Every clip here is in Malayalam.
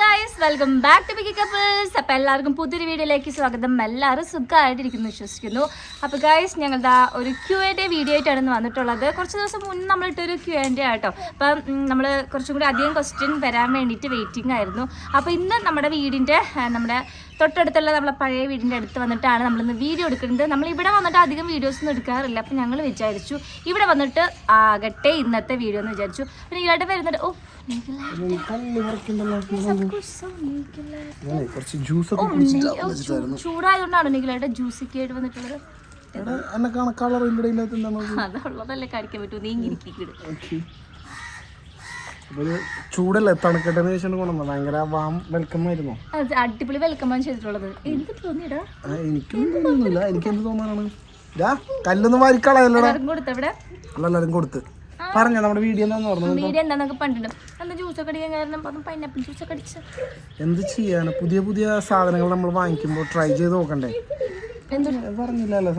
Guys welcome back to big couples അപ്പോൾ എല്ലാവർക്കും പുതിയൊരു വീഡിയോയിലേക്ക് സ്വാഗതം. എല്ലാവരും സുഖമായിട്ടിരിക്കുന്നു വിശ്വസിക്കുന്നു. അപ്പോൾ ഗായ്സ് ഞങ്ങളുടെ ഒരു ക്യു എന്റെ വീഡിയോ ആയിട്ടാണ് വന്നിട്ടുള്ളത്. കുറച്ച് ദിവസം മുന്നേ നമ്മളിട്ടൊരു ക്യു എന്റെ ആട്ടോ. അപ്പം നമ്മൾ കുറച്ചും കൂടി അധികം ക്വസ്റ്റ്യൻ വരാൻ വേണ്ടിയിട്ട് വെയിറ്റിംഗ് ആയിരുന്നു. അപ്പോൾ ഇന്ന് നമ്മുടെ വീടിന്റെ നമ്മുടെ തൊട്ടടുത്തുള്ള നമ്മളെ പഴയ വീടിന്റെ അടുത്ത് വന്നിട്ടാണ് നമ്മളിന്ന് വീഡിയോ എടുക്കുന്നത്. നമ്മൾ ഇവിടെ വന്നിട്ട് അധികം വീഡിയോസ് ഒന്നും എടുക്കാറില്ല. അപ്പം ഞങ്ങൾ വിചാരിച്ചു ഇവിടെ വന്നിട്ട് ആകട്ടെ ഇന്നത്തെ വീഡിയോ എന്ന് വിചാരിച്ചു. പിന്നെ ഇവിടെ വരുന്നുണ്ട് ഓ ചൂടായതുകൊണ്ടാണ് നിഖിലേട്ട ജ്യൂസിക്ക് ആയിട്ട് വന്നിട്ടുള്ളത് അതുള്ളതല്ലേ കഴിക്കാൻ പറ്റൂ നീ ഇരിക്കിട് ഓക്കെ. ഒരു ചൂടല്ലേ? തണുക്കട്ടെ എന്ന് വെച്ചിട്ട് കൊണ്ടുവന്ന ഭയങ്കര വാം വെൽക്കം ആയിരുന്നു. അടിപൊളി വെൽക്കമാണ് ചെയ്തിട്ടുള്ളത്. എനിക്ക് തോന്നിയടാ. എനിക്ക് തോന്നുന്നില്ല. എനിക്ക് എന്ത് തോന്നാനാണ്? ഇതാ കല്ലൊന്നും വാരിക്കളയല്ലടാ എല്ലാവർക്കും കൊടുത്ത പറഞ്ഞ നമ്മുടെ വീഡിയോ എന്താന്ന് പറഞ്ഞു വീഡിയോ എന്താന്നൊക്കെ പണ്ടുണ്ട് എന്താ ജ്യൂസൊക്കെ അടിക്കാൻ കാരണം അതും പൈനാപ്പിൾ ജ്യൂസൊക്കെ അടിച്ച. എന്ത് ചെയ്യാന്? പുതിയ പുതിയ സാധനങ്ങൾ നമ്മൾ വാങ്ങിക്കുമ്പോൾ ട്രൈ ചെയ്ത് നോക്കണ്ടേ? പറഞ്ഞില്ലല്ലോ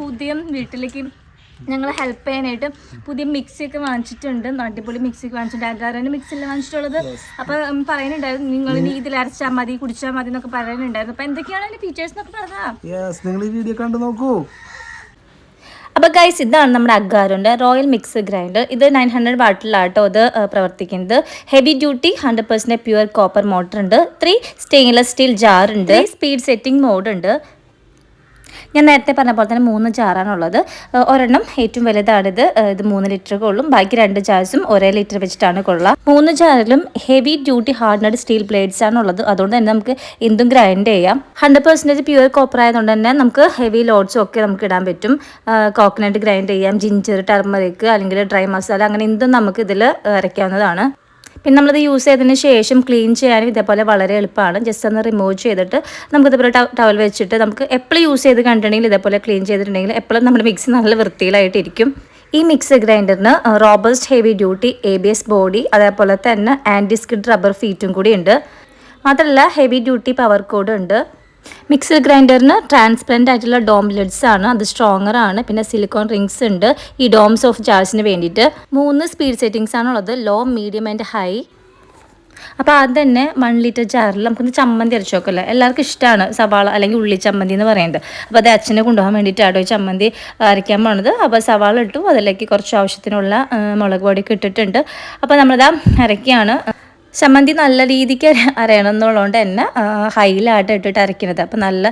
പുതിയ വീട്ടിലേക്ക് ഞങ്ങൾ ഹെൽപ്പ് ചെയ്യാനായിട്ട് പുതിയ മിക്സി ഒക്കെ വാങ്ങിച്ചിട്ടുണ്ട്. അടിപൊളി മിക്സി ഒക്കെ വാങ്ങിച്ചിട്ടുണ്ട്. അഗാരന്റെ മിക്സി അല്ലേ വാങ്ങിച്ചിട്ടുള്ളത്? അപ്പൊ പറയുന്നുണ്ടായിരുന്നു നിങ്ങൾ ഇനി ഇതിൽ അരച്ചാൽ മതി കുടിച്ചാൽ മതി എന്നൊക്കെ പറയുന്നുണ്ടായിരുന്നു. അപ്പൊ എന്തൊക്കെയാണ് അതിന്റെ ഫീച്ചേഴ്സ് എന്നൊക്കെ പറഞ്ഞാൽ യെസ് നിങ്ങൾ ഈ വീഡിയോ കണ്ടു നോക്കൂ. അപ്പോൾ ഗൈസ് ഇതാണ് നമ്മുടെ അഗാറുണ്ട് റോയൽ മിക്സ് ഗ്രൈൻഡർ ഇത് നയൻ ഹൺഡ്രഡ് വാട്ടിലാട്ടോ ഇത് പ്രവർത്തിക്കുന്നത്. Heavy duty hundred percent pure copper motor ഉണ്ട്. ത്രീ സ്റ്റെയിൻലെസ് സ്റ്റീൽ ജാർ ഉണ്ട്. സ്പീഡ് സെറ്റിംഗ് മോഡ് ഉണ്ട്. ഞാൻ നേരത്തെ പറഞ്ഞ പോലെ തന്നെ മൂന്ന് ചാറാണ് ഉള്ളത് ഒരെണ്ണം ഏറ്റവും വലുതാണിത്. ഇത് മൂന്ന് ലിറ്റർ കൊള്ളും. ബാക്കി രണ്ട് ചാർസും ഒരേ ലിറ്റർ വെച്ചിട്ടാണ് കൊള്ളുക. മൂന്ന് ചാറിലും heavy duty hardened steel blades ആണ് ഉള്ളത് അതുകൊണ്ട് തന്നെ നമുക്ക് എന്തും ഗ്രൈൻഡ് ചെയ്യാം. ഹൺഡ്രഡ് പെർസെന്റേജ് പ്യുവർ കോപ്പർ ആയതുകൊണ്ട് തന്നെ നമുക്ക് ഹെവി ലോഡ്സും ഒക്കെ നമുക്ക് ഇടാൻ പറ്റും. കോക്കനട്ട് ഗ്രൈൻഡ് ചെയ്യാം. ജിഞ്ചർ ടർമറിക്ക് അല്ലെങ്കിൽ ഡ്രൈ മസാല അങ്ങനെ എന്തും നമുക്ക് ഇതിൽ അരയ്ക്കാവുന്നതാണ്. പിന്നെ നമ്മളിത് യൂസ് ചെയ്തതിന് ശേഷം ക്ലീൻ ചെയ്യാനും ഇതേപോലെ വളരെ എളുപ്പമാണ്. ജസ്റ്റ് ഒന്ന് റിമൂവ് ചെയ്തിട്ട് നമുക്ക് ഇതേപോലെ ടവൽ വെച്ചിട്ട് നമുക്ക് എപ്പോഴും യൂസ് ചെയ്ത് കണ്ടിട്ടുണ്ടെങ്കിൽ ഇതേപോലെ ക്ലീൻ ചെയ്തിട്ടുണ്ടെങ്കിൽ എപ്പോഴും നമ്മുടെ മിക്സി നല്ല വൃത്തിയിലായിട്ടിരിക്കും. ഈ mixer ഗ്രൈൻഡറിന് robust heavy duty A B S body അതേപോലെ തന്നെ ആന്റി സ്കിഡ് റബ്ബർ ഫീറ്റും കൂടി ഉണ്ട്. മാത്രമല്ല ഹെവി ഡ്യൂട്ടി പവർ കോഡ് ഉണ്ട്. മിക്സർ ഗ്രൈൻഡറിന് ട്രാൻസ്പെറന്റ് ആയിട്ടുള്ള ഡോം ലിഡ്സ് ആണ്. അത് സ്ട്രോങ്ങർ ആണ്. പിന്നെ സിലിക്കോൺ റിങ്സ് ഉണ്ട്. ഈ ഡോംസ് ഓഫ് ജാർസിന് വേണ്ടിയിട്ട് മൂന്ന് സ്പീഡ് സെറ്റിങ്സ് ആണുള്ളത്. ലോ മീഡിയം ആൻഡ് ഹൈ അപ്പോൾ അത് തന്നെ വൺ ലിറ്റർ ജാറിൽ നമുക്കൊന്ന് ചമ്മന്തി അരച്ച് നോക്കല്ലേ എല്ലാവർക്കും ഇഷ്ടമാണ് സവാള അല്ലെങ്കിൽ ഉള്ളി ചമ്മന്തി എന്ന് പറയുന്നത് അപ്പോൾ അത് അച്ഛനെ കൊണ്ടുപോകാൻ വേണ്ടിയിട്ടാണ് ഈ ചമ്മന്തി അരയ്ക്കാൻ പോണത്. അപ്പോൾ സവാള ഇട്ടു. അതിലേക്ക് കുറച്ച് ആവശ്യത്തിനുള്ള മുളക് പൊടിയൊക്കെ ഇട്ടിട്ടുണ്ട്. അപ്പോൾ നമ്മളിതാ അരയ്ക്കുകയാണ് ചമ്മന്തി നല്ല രീതിക്ക് അര- അരയണം എന്നുള്ളതുകൊണ്ട് തന്നെ ഹൈലായിട്ട് ഇട്ടിട്ട് അരയ്ക്കുന്നത് അപ്പോൾ നല്ല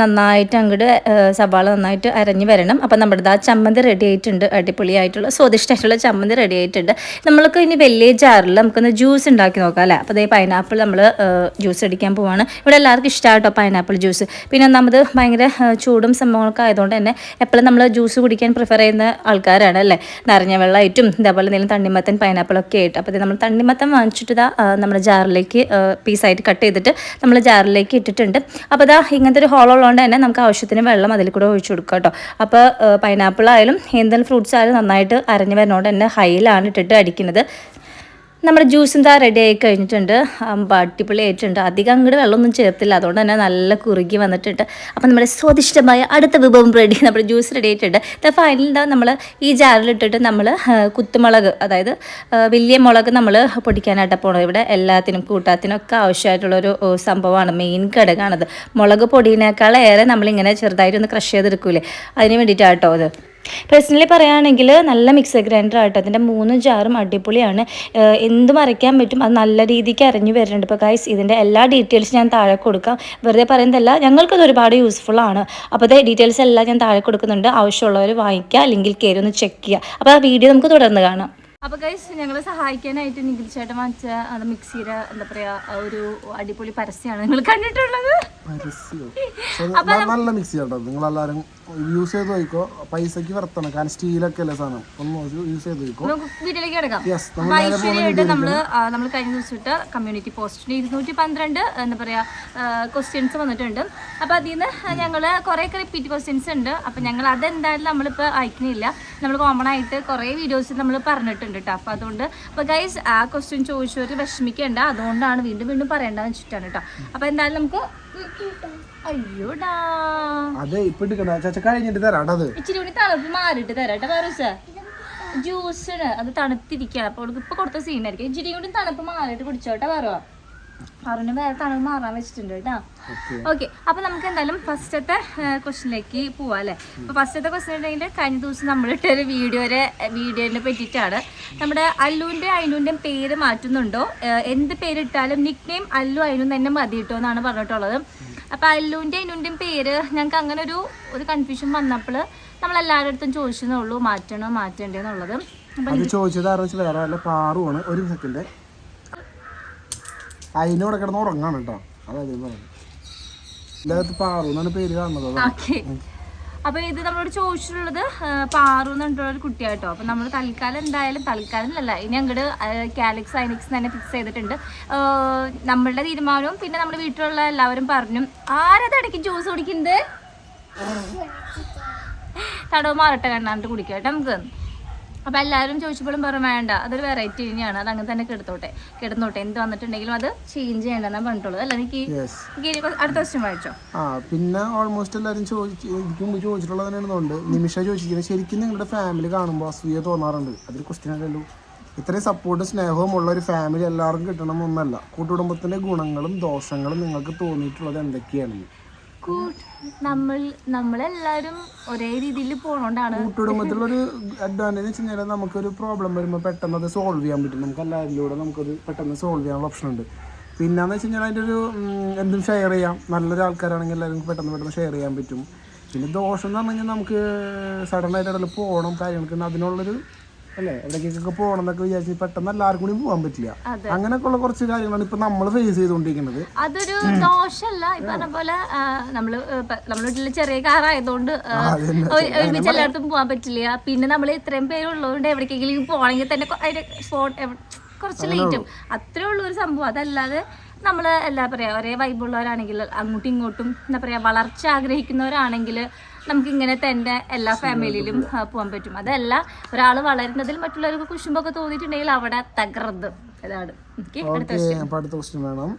നന്നായിട്ട് അങ്ങോട്ട് സവാള നന്നായിട്ട് അരഞ്ഞ് വരണം. അപ്പോൾ നമ്മുടെ ആ ചമ്മന്തി റെഡി ആയിട്ടുണ്ട്. അടിപൊളിയായിട്ടുള്ള സ്വാദിഷ്ടമായിട്ടുള്ള ചമ്മന്തി റെഡി ആയിട്ടുണ്ട്. നമ്മൾക്ക് ഇനി വലിയ ജാറിൽ നമുക്കൊന്ന് ജ്യൂസ് ഉണ്ടാക്കി നോക്കാം അല്ലേ? അപ്പോൾ അതേ പൈനാപ്പിൾ നമ്മൾ ജ്യൂസ് അടിക്കാൻ പോവാണ്. ഇവിടെ എല്ലാവർക്കും ഇഷ്ടമാണ് കേട്ടോ പൈനാപ്പിൾ ജ്യൂസ് പിന്നെ ഒന്നാമത് ഭയങ്കര ചൂടും സംഭവങ്ങളൊക്കെ ആയതുകൊണ്ട് തന്നെ എപ്പോഴും നമ്മൾ ജ്യൂസ് കുടിക്കാൻ പ്രിഫർ ചെയ്യുന്ന ആൾക്കാരാണ് അല്ലേ? നിറഞ്ഞ വെള്ളമായിട്ടും ഇതേപോലെ എന്തെങ്കിലും തണ്ണിമത്തൻ പൈനാപ്പിളൊക്കെ ആയിട്ട്. അപ്പോൾ നമ്മൾ തണ്ണിമത്തൻ വാങ്ങിച്ചിട്ട് നമ്മുടെ ജാറിലേക്ക് പീസായിട്ട് കട്ട് ചെയ്തിട്ട് നമ്മൾ ജാറിലേക്ക് ഇട്ടിട്ടുണ്ട്. അപ്പോൾ ഇതാ ഇങ്ങനത്തെ ഒരു ഹോൾ ഉള്ളതുകൊണ്ട് തന്നെ നമുക്ക് ആവശ്യത്തിന് വെള്ളം അതിൽ കൂടെ ഒഴിച്ചു കൊടുക്കുക കേട്ടോ. അപ്പോൾ പൈനാപ്പിൾ ആയാലും എന്തെങ്കിലും ഫ്രൂട്ട്സ് ആയാലും നന്നായിട്ട് അരഞ്ഞു വരുന്നതുകൊണ്ട് തന്നെ ഹൈയിലാണ് ഇട്ടിട്ട് അടിക്കുന്നത്. നമ്മുടെ ജ്യൂസ് എന്താ റെഡി ആയി കഴിഞ്ഞിട്ടുണ്ട്. അടിപൊളി ആയിട്ടുണ്ട്. അധികം അങ്ങോട്ട് വെള്ളമൊന്നും ചേർത്തില്ല. അതുകൊണ്ട് തന്നെ നല്ല കുറുകി വന്നിട്ടുണ്ട്. അപ്പം നമ്മുടെ സ്വാദിഷ്ടമായ അടുത്ത വിഭവം റെഡി നമ്മുടെ ജ്യൂസ് റെഡി ആയിട്ടുണ്ട്. ഫൈനൽ എന്താ നമ്മൾ ഈ ജാറിലിട്ടിട്ട് നമ്മൾ കുത്തുമുളക് അതായത് വലിയ മുളക് നമ്മൾ പൊടിക്കാനായിട്ട് പോകണം ഇവിടെ എല്ലാത്തിനും കൂട്ടാത്തിനും ഒക്കെ ആവശ്യമായിട്ടുള്ളൊരു സംഭവമാണ്. മെയിൻ ഘടകമാണത്. മുളക് പൊടിയിനേക്കാളേറെ നമ്മളിങ്ങനെ ചെറുതായിട്ടൊന്ന് ക്രഷ് ചെയ്തെടുക്കൂലേ? അതിന് വേണ്ടിയിട്ടാട്ടോ അത് പേഴ്സണലി പറയുകയാണെങ്കിൽ നല്ല മിക്സർ ഗ്രൈൻഡർ ആട്ടോ. അതിന്റെ മൂന്ന് ജാറും അടിപൊളിയാണ്. എന്തും അരയ്ക്കാൻ പറ്റും അത് നല്ല രീതിക്ക് അരഞ്ഞു വരുന്നുണ്ട്. ഇപ്പോൾ ഗൈസ് ഇതിന്റെ എല്ലാ ഡീറ്റെയിൽസ് ഞാൻ താഴെ കൊടുക്കാം. വെറുതെ പറയുന്നതല്ല ഞങ്ങൾക്കത് ഒരുപാട് യൂസ്ഫുൾ ആണ്. അപ്പോൾ അത് ഡീറ്റെയിൽസ് എല്ലാം ഞാൻ താഴെ കൊടുക്കുന്നുണ്ട്. ആവശ്യമുള്ളവർ വാങ്ങിക്കുക അല്ലെങ്കിൽ കയറി ഒന്ന് ചെക്ക് ചെയ്യുക. അപ്പോൾ ആ വീഡിയോ നമുക്ക് തുടർന്ന് കാണാം. അപ്പോൾ ഗൈസ് ഞങ്ങളെ സഹായിക്കാനായിട്ട് നിഖിൽ ചേട്ടൻ വാങ്ങിച്ച അത് മിക്സിയുടെ എന്താ പറയാ ഒരു അടിപൊളി പരസ്യമാണ് നിങ്ങൾ കണ്ടിട്ടുള്ളത്? നല്ല മിക്സി കേട്ടോ നിങ്ങൾ എല്ലാവരും യൂസ് ചെയ്ത് നോക്കോ. പൈസക്ക് വർത്തണം കാരണം സ്റ്റീലൊക്കെ അല്ലേ സാധനം? ഒന്ന് യൂസ് ചെയ്ത് നോക്കോ. വീട്ടിലേക്ക് കിടക്കാം. ഐശ്വര്യമായിട്ട് നമ്മൾ നമ്മൾ കഴിഞ്ഞ ദിവസം ഇട്ട കമ്മ്യൂണിറ്റി പോസ്റ്റിന് ഇരുന്നൂറ്റി പന്ത്രണ്ട് എന്താ പറയാ ക്വസ്റ്റ്യൻസ് വന്നിട്ടുണ്ട്. അപ്പൊ അതിൽ നിന്ന് ഞങ്ങൾ കുറെ റിപ്പീറ്റ് ക്വസ്റ്റ്യൻസ് ഉണ്ട്. അപ്പൊ ഞങ്ങൾ അതെന്തായാലും നമ്മളിപ്പോൾ അയക്കുന്നില്ല നമ്മൾ കോമൺ ആയിട്ട് കുറേ വീഡിയോസ് നമ്മൾ പറഞ്ഞിട്ടുണ്ട് കേട്ടോ അപ്പൊ അതുകൊണ്ട് അപ്പൊ ഗൈസ് ആ ക്വസ്റ്റ്യൻ ചോദിച്ചവർ വിഷമിക്കേണ്ട. അതുകൊണ്ടാണ് വീണ്ടും വീണ്ടും പറയേണ്ടതെന്ന് വെച്ചിട്ടാണ് കേട്ടോ അപ്പൊ എന്തായാലും നമുക്ക് അയ്യോടാ അതെ ഇപ്പൊ കഴിഞ്ഞിട്ട് തരാം അത്. ഇച്ചിരി കൂടി തണുപ്പ് മാറിയിട്ട് തരാട്ടോ വേറെ ജ്യൂസിന് അത് തണുത്തിരിക്കുകയാണ് അപ്പോൾ ഇപ്പൊ കൊടുത്ത സീനായിരിക്കും ഇച്ചിരി കൂടി തണുപ്പ് മാറിയിട്ട് കുടിച്ചോട്ടെ പറവാ പറഞ്ഞ വേറെ തണുപ്പ് മാറാൻ വെച്ചിട്ടുണ്ട് കേട്ടോ. ഓക്കെ അപ്പൊ നമുക്ക് എന്തായാലും ഫസ്റ്റത്തെ ക്വസ്റ്റിനിലേക്ക് പോവാം അല്ലേ? അപ്പൊ ഫസ്റ്റത്തെ ക്വസ്റ്റൻ ഉണ്ടെങ്കിൽ കഴിഞ്ഞ ദിവസം നമ്മൾ ഇട്ടൊരു വീഡിയോനെ പറ്റിയിട്ടാണ്. നമ്മുടെ അല്ലുവിന്റെ അയിനുവിന്റെ പേര് മാറ്റുന്നുണ്ടോ? എന്ത് പേരിട്ടാലും നിക് നെയിം അല്ലു അയിനു തന്നെ മതി കിട്ടുമോ എന്നാണ് പറഞ്ഞിട്ടുള്ളത്. അപ്പൊ അല്ലുവിന്റെ അയിനുവിന്റെയും പേര് ഞങ്ങൾക്ക് അങ്ങനെ ഒരു ഒരു കൺഫ്യൂഷൻ വന്നപ്പോൾ നമ്മൾ എല്ലാവരുടെ അടുത്തും ചോദിച്ചെന്നുള്ളൂ മാറ്റണോ അത് ചോദിച്ചത് ആറ് വെച്ചാൽ വേറെ പാറുവാണ്. ഒരു സെക്കൻഡ് അതിനോടെ കിടന്ന് ഉറങ്ങാണ് കേട്ടോ. അതായത് പറഞ്ഞു ഇതിനകത്ത് പാറു എന്നാണ് പേര് കാണുന്നത്. അപ്പൊ ഇത് നമ്മളോട് ചോദിച്ചിട്ടുള്ളത് പാറു എന്നുള്ള ഒരു കുട്ടിയാട്ടോ. അപ്പൊ നമ്മൾ തൽക്കാലം എന്തായാലും തൽക്കാലം അല്ല ഇനി അങ്ങോട്ട് കാലിക്സ് ഐനിക്സ് തന്നെ ഫിക്സ് ചെയ്തിട്ടുണ്ട്. നമ്മളുടെ തീരുമാനവും പിന്നെ നമ്മുടെ വീട്ടിലുള്ള എല്ലാവരും പറഞ്ഞു. ആരത് ഇടയ്ക്ക് ജ്യൂസ് കുടിക്കുന്നത്? തടവ് മാറട്ടെ കണ്ണാണ്ട് കുടിക്കാം കേട്ടോ നമുക്ക്. അപ്പൊ എല്ലാവരും ചോദിച്ചപ്പോഴും പറഞ്ഞു വേണ്ട അതൊരു വെറൈറ്റി ഇനിയാണ്. അത് അങ്ങനെ തന്നെ കിടത്തോട്ടെ. കിടന്നോട്ടെ. എന്ത് വന്നിട്ടുണ്ടെങ്കിലും അത് ചേഞ്ച് ചെയ്യണ്ടെന്നാണ് പറഞ്ഞിട്ടുള്ളത്. അല്ല എനിക്ക് അടുത്ത ക്വസ്റ്റ്യൻ വായിച്ചോ? ആ പിന്നെ ഓൾമോസ്റ്റ് എല്ലാവരും ചോദിച്ചു എനിക്ക് മുമ്പ് ചോദിച്ചിട്ടുള്ളത് തന്നെയാണെന്നുണ്ട് നിമിഷ ചോദിച്ചിരിക്കുന്നത് ശരിക്കും നിങ്ങളുടെ ഫാമിലി കാണുമ്പോൾ അസൂയ തോന്നാറുണ്ട്. അതൊരു ക്വസ്റ്റ്യൻ അല്ലല്ലോ ഇത്രയും സപ്പോർട്ടും സ്നേഹവും ഉള്ള ഒരു ഫാമിലി എല്ലാവർക്കും കിട്ടണമെന്നല്ല കൂട്ടുകുടുംബത്തിന്റെ ഗുണങ്ങളും ദോഷങ്ങളും നിങ്ങൾക്ക് തോന്നിയിട്ടുള്ളത് എന്തൊക്കെയാണ് കൂട്ട് നമ്മൾ നമ്മളെല്ലാരും ഒരേ രീതിയിൽ പോണോണ്ടാണ്. കൂട്ടുകുടുംബത്തിലൊരു അഡ്വാന്റേജ് വെച്ച് കഴിഞ്ഞാൽ നമുക്കൊരു പ്രോബ്ലം വരുമ്പോൾ പെട്ടെന്ന് അത് സോൾവ് ചെയ്യാൻ പറ്റും. നമുക്ക് എല്ലാവരിലൂടെ നമുക്കത് പെട്ടെന്ന് സോൾവ് ചെയ്യാനുള്ള ഓപ്ഷൻ ഉണ്ട്. പിന്നെന്ന് വെച്ച് കഴിഞ്ഞാൽ അതിന്റെ ഒരു എന്തും ഷെയർ ചെയ്യാം. നല്ലൊരു ആൾക്കാരാണെങ്കിൽ എല്ലാവർക്കും പെട്ടെന്ന് പെട്ടെന്ന് ഷെയർ ചെയ്യാൻ പറ്റും. പിന്നെ ദോഷം എന്ന് പറഞ്ഞു കഴിഞ്ഞാൽ നമുക്ക് സഡൻ ആയിട്ട് ഇടയിൽ പോകണം കാര്യങ്ങൾക്ക് അതിനുള്ളൊരു അല്ലേ? എവിടേക്കൊക്കെ പോകണം എന്നൊക്കെ വിചാരിച്ച് പെട്ടെന്ന് എല്ലാവർക്കും കൂടി പോകാൻ പറ്റില്ല. അങ്ങനെയൊക്കെ ഉള്ള കുറച്ച് കാര്യങ്ങളാണ് ഇപ്പൊ നമ്മൾ ഫേസ് ചെയ്തുകൊണ്ടിരിക്കുന്നത്. അതൊരു ഈ പറഞ്ഞ പോലെ നമ്മൾ നമ്മുടെ വീട്ടിൽ ചെറിയ കാറായതുകൊണ്ട്. ഒരുമിച്ച് എല്ലായിടത്തും പോകാൻ പറ്റില്ല. പിന്നെ നമ്മൾ ഇത്രയും പേരുള്ളതുകൊണ്ട് എവിടേക്കെങ്കിലും പോകണമെങ്കിൽ തന്നെ കുറച്ച് ലേറ്റും അത്രേ ഉള്ളൂ ഒരു സംഭവം. അതല്ലാതെ നമ്മൾ എന്താ പറയാ ഒരേ വൈബുള്ളവരാണെങ്കിൽ അങ്ങോട്ടും ഇങ്ങോട്ടും എന്താ പറയാ വളർച്ച ആഗ്രഹിക്കുന്നവരാണെങ്കിൽ നമുക്ക് ഇങ്ങനെ തന്നെ എല്ലാ ഫാമിലിയിലും പോകാൻ പറ്റും. അതല്ല ഒരാൾ വളരുന്നതിൽ മറ്റുള്ളവർക്ക് കുശുമ്പൊക്കെ തോന്നിയിട്ടുണ്ടെങ്കിൽ അവിടെ തകർന്ന്. അതാണ്. അടുത്ത ക്വസ്റ്റ്യൻ വേണം.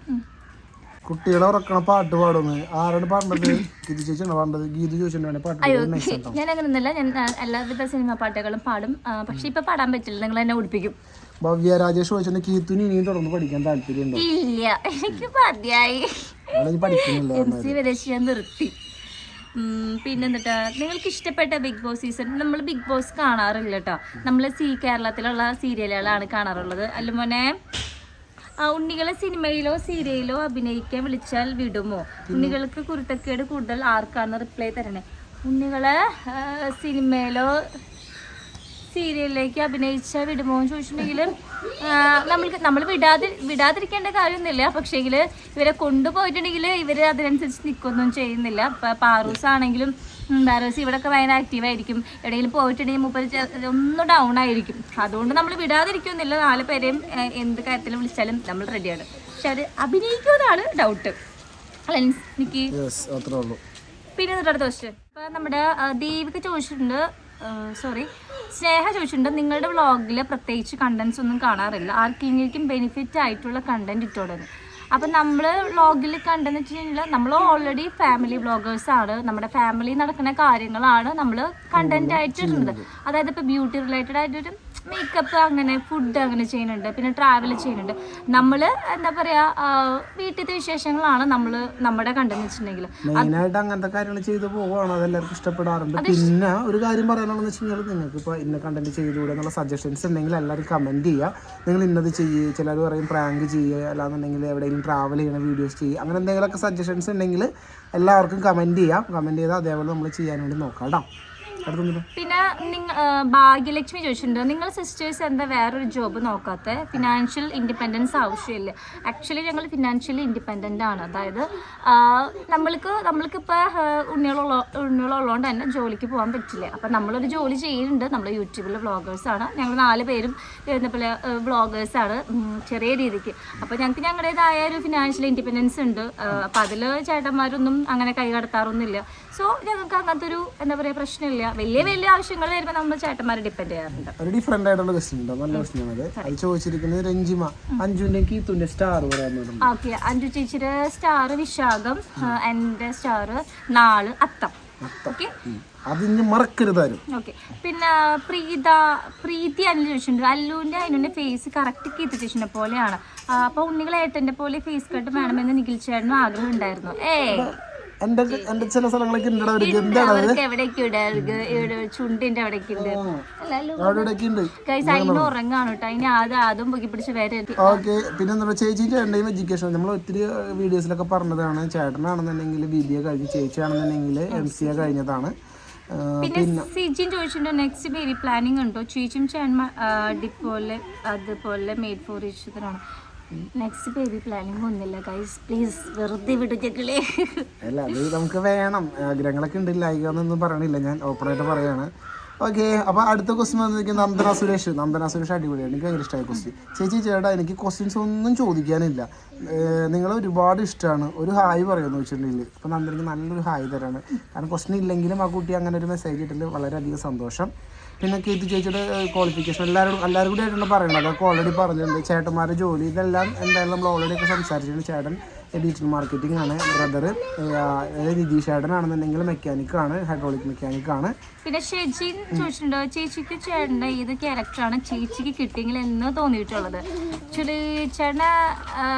കുട്ടികളെ ഉറക്കണ പാട്ട് പാടുന്നു. ആരാണ് പാടേണ്ടത് ഗീതു ചേച്ചിയാണ് പാടേണ്ടത് ഗീതു ചോദിച്ചിട്ടുണ്ടെങ്കിൽ പാട്ട് പാടുന്നത്. ഞാൻ അങ്ങനെയൊന്നുമില്ല ഞാൻ എല്ലാവിധ സിനിമ പാട്ടുകളും പാടും. പക്ഷെ ഇപ്പൊ പാടാൻ പറ്റില്ല. നിങ്ങൾ എന്നെ ഉടുപ്പിക്കും ഭവ്യ രാജേഷ് ചോദിച്ചിട്ടുണ്ട് കീത്തുനി ഇനിയും തുടർന്ന് പഠിക്കാൻ താല്പര്യമുണ്ടോ? ഇല്ല. എനിക്ക് നിർത്തി. ഉം, പിന്നെന്നിട്ടാ നിങ്ങൾക്ക് ഇഷ്ടപ്പെട്ട ബിഗ് ബോസ് സീസൺ നമ്മൾ ബിഗ് ബോസ് കാണാറില്ല കേട്ടോ നമ്മൾ സി കേരളത്തിലുള്ള സീരിയലുകളാണ് കാണാറുള്ളത്. അല്ലുമോനെ ഉണ്ണികളെ സിനിമയിലോ സീരിയലിലോ അഭിനയിക്കാൻ വിളിച്ചാൽ വിടുമോ? ഉണ്ണികൾക്ക് കുരുത്തക്കേട് കൂടുതൽ ആർക്കാണ് റിപ്ലൈ തരണേ? ഉണ്ണികളെ സിനിമയിലോ സീരിയലിലേക്ക് അഭിനയിച്ച വിടുമോ എന്ന് ചോദിച്ചിട്ടുണ്ടെങ്കിൽ നമ്മൾക്ക് നമ്മൾ വിടാതി വിടാതിരിക്കേണ്ട കാര്യമൊന്നുമില്ല. പക്ഷേങ്കിൽ ഇവരെ കൊണ്ടുപോയിട്ടുണ്ടെങ്കിൽ ഇവർ അതിനനുസരിച്ച് നിൽക്കൊന്നും ചെയ്യുന്നില്ല. ഇപ്പം പാറൂസ് ആണെങ്കിലും പാറൂസ് ഇവിടെയൊക്കെ ഭയങ്കര ആക്റ്റീവായിരിക്കും എവിടെയെങ്കിലും പോയിട്ടുണ്ടെങ്കിൽ മുപ്പത് ഒന്ന് ഡൗൺ ആയിരിക്കും. അതുകൊണ്ട് നമ്മൾ വിടാതിരിക്കുന്നില്ല നാല് പേരെയും എന്ത് കാര്യത്തിൽ വിളിച്ചാലും നമ്മൾ റെഡിയാണ് പക്ഷെ അത് അഭിനയിക്കുമെന്നാണ് ഡൗട്ട് എനിക്ക് പിന്നെ അടുത്ത ക്വസ്റ്റ്യൻ ഇപ്പൊ നമ്മുടെ ദീപിക ചോദിച്ചിട്ടുണ്ട്. സോറി സ്നേഹ ചോദിച്ചിട്ടുണ്ട് നിങ്ങളുടെ വ്ളോഗിൽ പ്രത്യേകിച്ച് കണ്ടന്റ്സ് ഒന്നും കാണാറില്ല. ആർക്കെങ്കിലും ബെനിഫിറ്റ് ആയിട്ടുള്ള കണ്ടന്റ് ഇട്ടോടുന്നു അപ്പം നമ്മൾ വ്ളോഗിൽ കണ്ടെന്ന് വെച്ച് കഴിഞ്ഞാൽ നമ്മൾ ഓൾറെഡി ഫാമിലി വ്ളോഗേഴ്സ് ആണ്. നമ്മുടെ ഫാമിലി നടക്കുന്ന കാര്യങ്ങളാണ് നമ്മൾ കണ്ടന്റ് ആയിട്ട് ഇടുന്നത്. അതായത് ഇപ്പോൾ ബ്യൂട്ടി റിലേറ്റഡ് ആയിട്ടൊരു മേക്കപ്പ് അങ്ങനെ ഫുഡ് അങ്ങനെ ചെയ്യുന്നുണ്ട്. പിന്നെ ട്രാവൽ ചെയ്യുന്നുണ്ട്. നമ്മൾ എന്താ പറയാ വീട്ടിലത്തെ വിശേഷങ്ങളാണ് നമ്മൾ നമ്മുടെ കണ്ടെന്ന് വെച്ചിട്ടുണ്ടെങ്കിൽ. മെയിനായിട്ട് അങ്ങനത്തെ കാര്യങ്ങൾ ചെയ്തു പോവാണ്. അതെല്ലാവർക്കും ഇഷ്ടപ്പെടാറുണ്ട്. പിന്നെ ഒരു കാര്യം പറയാനുള്ളതെന്ന് വെച്ച് കഴിഞ്ഞാൽ നിങ്ങൾക്ക് ഇപ്പോൾ ഇന്ന കണ്ടന്റ് ചെയ്തുകൂടെ എന്നുള്ള സജഷൻസ് ഉണ്ടെങ്കിൽ എല്ലാവരും കമന്റ് ചെയ്യുക. നിങ്ങൾ ഇന്നത് ചെയ്യുക ചിലർ പറയും പ്രാങ്ക് ചെയ്യുക. അല്ലാന്നുണ്ടെങ്കിൽ എവിടെയെങ്കിലും ട്രാവൽ ചെയ്യണ വീഡിയോസ് ചെയ്യുക അങ്ങനെ എന്തെങ്കിലുമൊക്കെ സജഷൻസ് ഉണ്ടെങ്കിൽ എല്ലാവർക്കും കമന്റ് ചെയ്യാം. കമന്റ് ചെയ്താൽ അതേപോലെ നമ്മൾ ചെയ്യാൻ വേണ്ടി നോക്കാം കേട്ടോ. പിന്നെ ഭാഗ്യലക്ഷ്മി ചോദിച്ചിട്ടുണ്ട്. നിങ്ങൾ സിസ്റ്റേഴ്സ് എന്താ വേറൊരു ജോബ് നോക്കാത്ത? ഫിനാൻഷ്യൽ ഇൻഡിപെൻഡൻസ് ആവശ്യമില്ല. ആക്ച്വലി ഞങ്ങൾ ഫിനാൻഷ്യലി ഇൻഡിപെൻഡന്റ് ആണ്. അതായത് നമ്മൾക്ക് നമ്മൾക്ക് നമ്മൾക്കിപ്പോൾ ഉണ്ണികളുള്ള ഉണ്ണികളുള്ളതുകൊണ്ട് തന്നെ ജോലിക്ക് പോകാൻ പറ്റില്ല. അപ്പം നമ്മളൊരു ജോലി ചെയ്യുന്നുണ്ട്. നമ്മൾ യൂട്യൂബിൽ ആണ്. ഞങ്ങൾ നാല് പേരും പോലെ ആണ് ചെറിയ രീതിക്ക്. അപ്പോൾ ഞങ്ങൾക്ക് ഞങ്ങളുടേതായ ഒരു ഫിനാൻഷ്യൽ ഇൻഡിപെൻഡൻസ് ഉണ്ട്. അപ്പോൾ അതിൽ ചേട്ടന്മാരൊന്നും അങ്ങനെ കൈ കടത്താറൊന്നുമില്ല. സോ ഞങ്ങൾക്ക് അങ്ങനത്തെ ഒരു എന്താ പറയുക പ്രശ്നമില്ല. വലിയ വലിയ ആവശ്യങ്ങൾ വരുമ്പോൾ നമ്മൾ ചേട്ടന്മാരെ ഡിപ്പെൻഡ് ചെയ്യാറുണ്ട്. ഒരു ഡിഫറെന്റ് ആയിട്ടുള്ള ക്വസ്റ്റ്യൻ ഉണ്ട്? നല്ല ക്വസ്റ്റ്യൻ ആണ് അത്. ചോദിച്ചിരിക്കുന്നത് രഞ്ജിമ. അഞ്ചുന്റെ സ്റ്റാർ ഓക്കെ. അഞ്ചു ചേച്ചിയുടെ സ്റ്റാർ വിശാഖം എന്റെ സ്റ്റാർ നാൾ അത്തം. ഓക്കെ. അതിന് മറക്കരുതാരും പിന്നെ പ്രീത പ്രീതി അനിൽ ചോദിച്ചിട്ടുണ്ട്. അല്ലുവിന്റെ അതിനുണ്ട് ഫേസ് കറക്റ്റ് കീത്തി ചേച്ചിനെ പോലെയാണ്. അപ്പൊ ഉണ്ണികൾ ഏട്ടന്റെ പോലെ ഫേസ് കട്ട് വേണമെന്ന് നിഖിൽ ചേട്ടനും ആഗ്രഹം ഉണ്ടായിരുന്നു. ഏ എന്റെ എന്റെ ചില സ്ഥലങ്ങളൊക്കെ ഉണ്ട് അവർക്ക്? എന്താണ് ചുണ്ടിന്റെ അവിടേക്ക് ഉണ്ട് അല്ല അല്ലു ഉണ്ട്. ഗൈസ് അതിന് ഉറങ്ങാണ് കേട്ടോ. അതിന് അത് അതും പൊക്കി പിടിച്ച് വേറെ ഓക്കെ. പിന്നെ എന്താ പറയുക ചേച്ചി ചേട്ടന്റെയും എഡ്യൂക്കേഷൻ. നമ്മൾ ഒത്തിരി വീഡിയോസിലൊക്കെ പറഞ്ഞതാണ്. ചേട്ടനാണെന്നുണ്ടെങ്കിൽ ബി ബി എ കഴിഞ്ഞ് ചേച്ചിയാണെന്നുണ്ടെങ്കിൽ എം സി എ കഴിഞ്ഞതാണ്. പിന്നെ സിജിൻ ചോദിച്ചിട്ടുണ്ട് നെക്സ്റ്റ് ബേബി പ്ലാനിങ് ഉണ്ടോ? ചേച്ചിയും ചേട്ടന്മാർ ഡിപ്പോലെ അതുപോലെ മെയ്ഡ് ഫോർ ഇഷ്ടത്തിനാണ്? നെക്സ്റ്റ് ബേബി പ്ലാനിങ് ഒന്നുമില്ല ഗൈസ് പ്ലീസ് വെറുതെ വിടുകളെ അല്ല അത് നമുക്ക് വേണം. ആഗ്രഹങ്ങളൊക്കെ ഉണ്ട് ലൈക എന്നൊന്നും പറയണില്ല. ഞാൻ ഓപ്പണായിട്ട് പറയാണ്. ഓക്കെ അപ്പൊ അടുത്ത ക്വസ്റ്റ്യൻ വന്നിരിക്കുന്നത് നന്ദന സുരേഷ്. നന്ദന സുരേഷ് അടിപൊളിയാണ്. എനിക്ക് ഭയങ്കര ഇഷ്ടമായ ക്വസ്റ്റ്യൻ ചേച്ചി ചേട്ടാ എനിക്ക് ക്വസ്റ്റ്യൻസ് ഒന്നും ചോദിക്കാനില്ല. നിങ്ങൾ ഒരുപാട് ഇഷ്ടമാണ് ഒരു ഹായ് പറയുമെന്ന് വെച്ചിട്ടുണ്ടെങ്കിൽ. ഇപ്പൊ നന്ദനക്ക് നല്ലൊരു ഹായ് തരാണ്. കാരണം ക്വസ്റ്റ്യൻ ഇല്ലെങ്കിലും ആ കുട്ടി അങ്ങനെ ഒരു മെസ്സേജ് ഇട്ടിട്ട് വളരെയധികം സന്തോഷം. പിന്നെ കീർത്തി ചേച്ചിയുടെ ക്വാളിഫിക്കേഷൻ എല്ലാവരും എല്ലാവരും കൂടി ആയിട്ടാണ് പറയുന്നത് അതൊക്കെ ഓൾറെഡി പറഞ്ഞിട്ടുണ്ട് ചേട്ടന്മാരുടെ ജോലി. ഇതെല്ലാം എന്തായാലും നമ്മൾ ഓൾറെഡി ഒക്കെ സംസാരിച്ചിട്ടുണ്ട്. ചേട്ടൻ ഡിജിറ്റൽ മാർക്കറ്റിംഗ് ആണ് ബ്രദർ നിതീഷ് ഏട്ടനാണെന്നുണ്ടെങ്കിൽ മെക്കാനിക് ആണ് ഹൈഡ്രോളിക് മെക്കാനിക് ആണ്. പിന്നെ ഷെജി ചോദിച്ചിട്ടുണ്ടോ? ചേച്ചിക്ക് ചേട്ടന്റെ ഏത് ക്യാരക്ടറാണ് ചേച്ചിക്ക് കിട്ടിയെങ്കിൽ എന്ന് തോന്നിയിട്ടുള്ളത്. ആക്ച്വലി ചേട്ടന്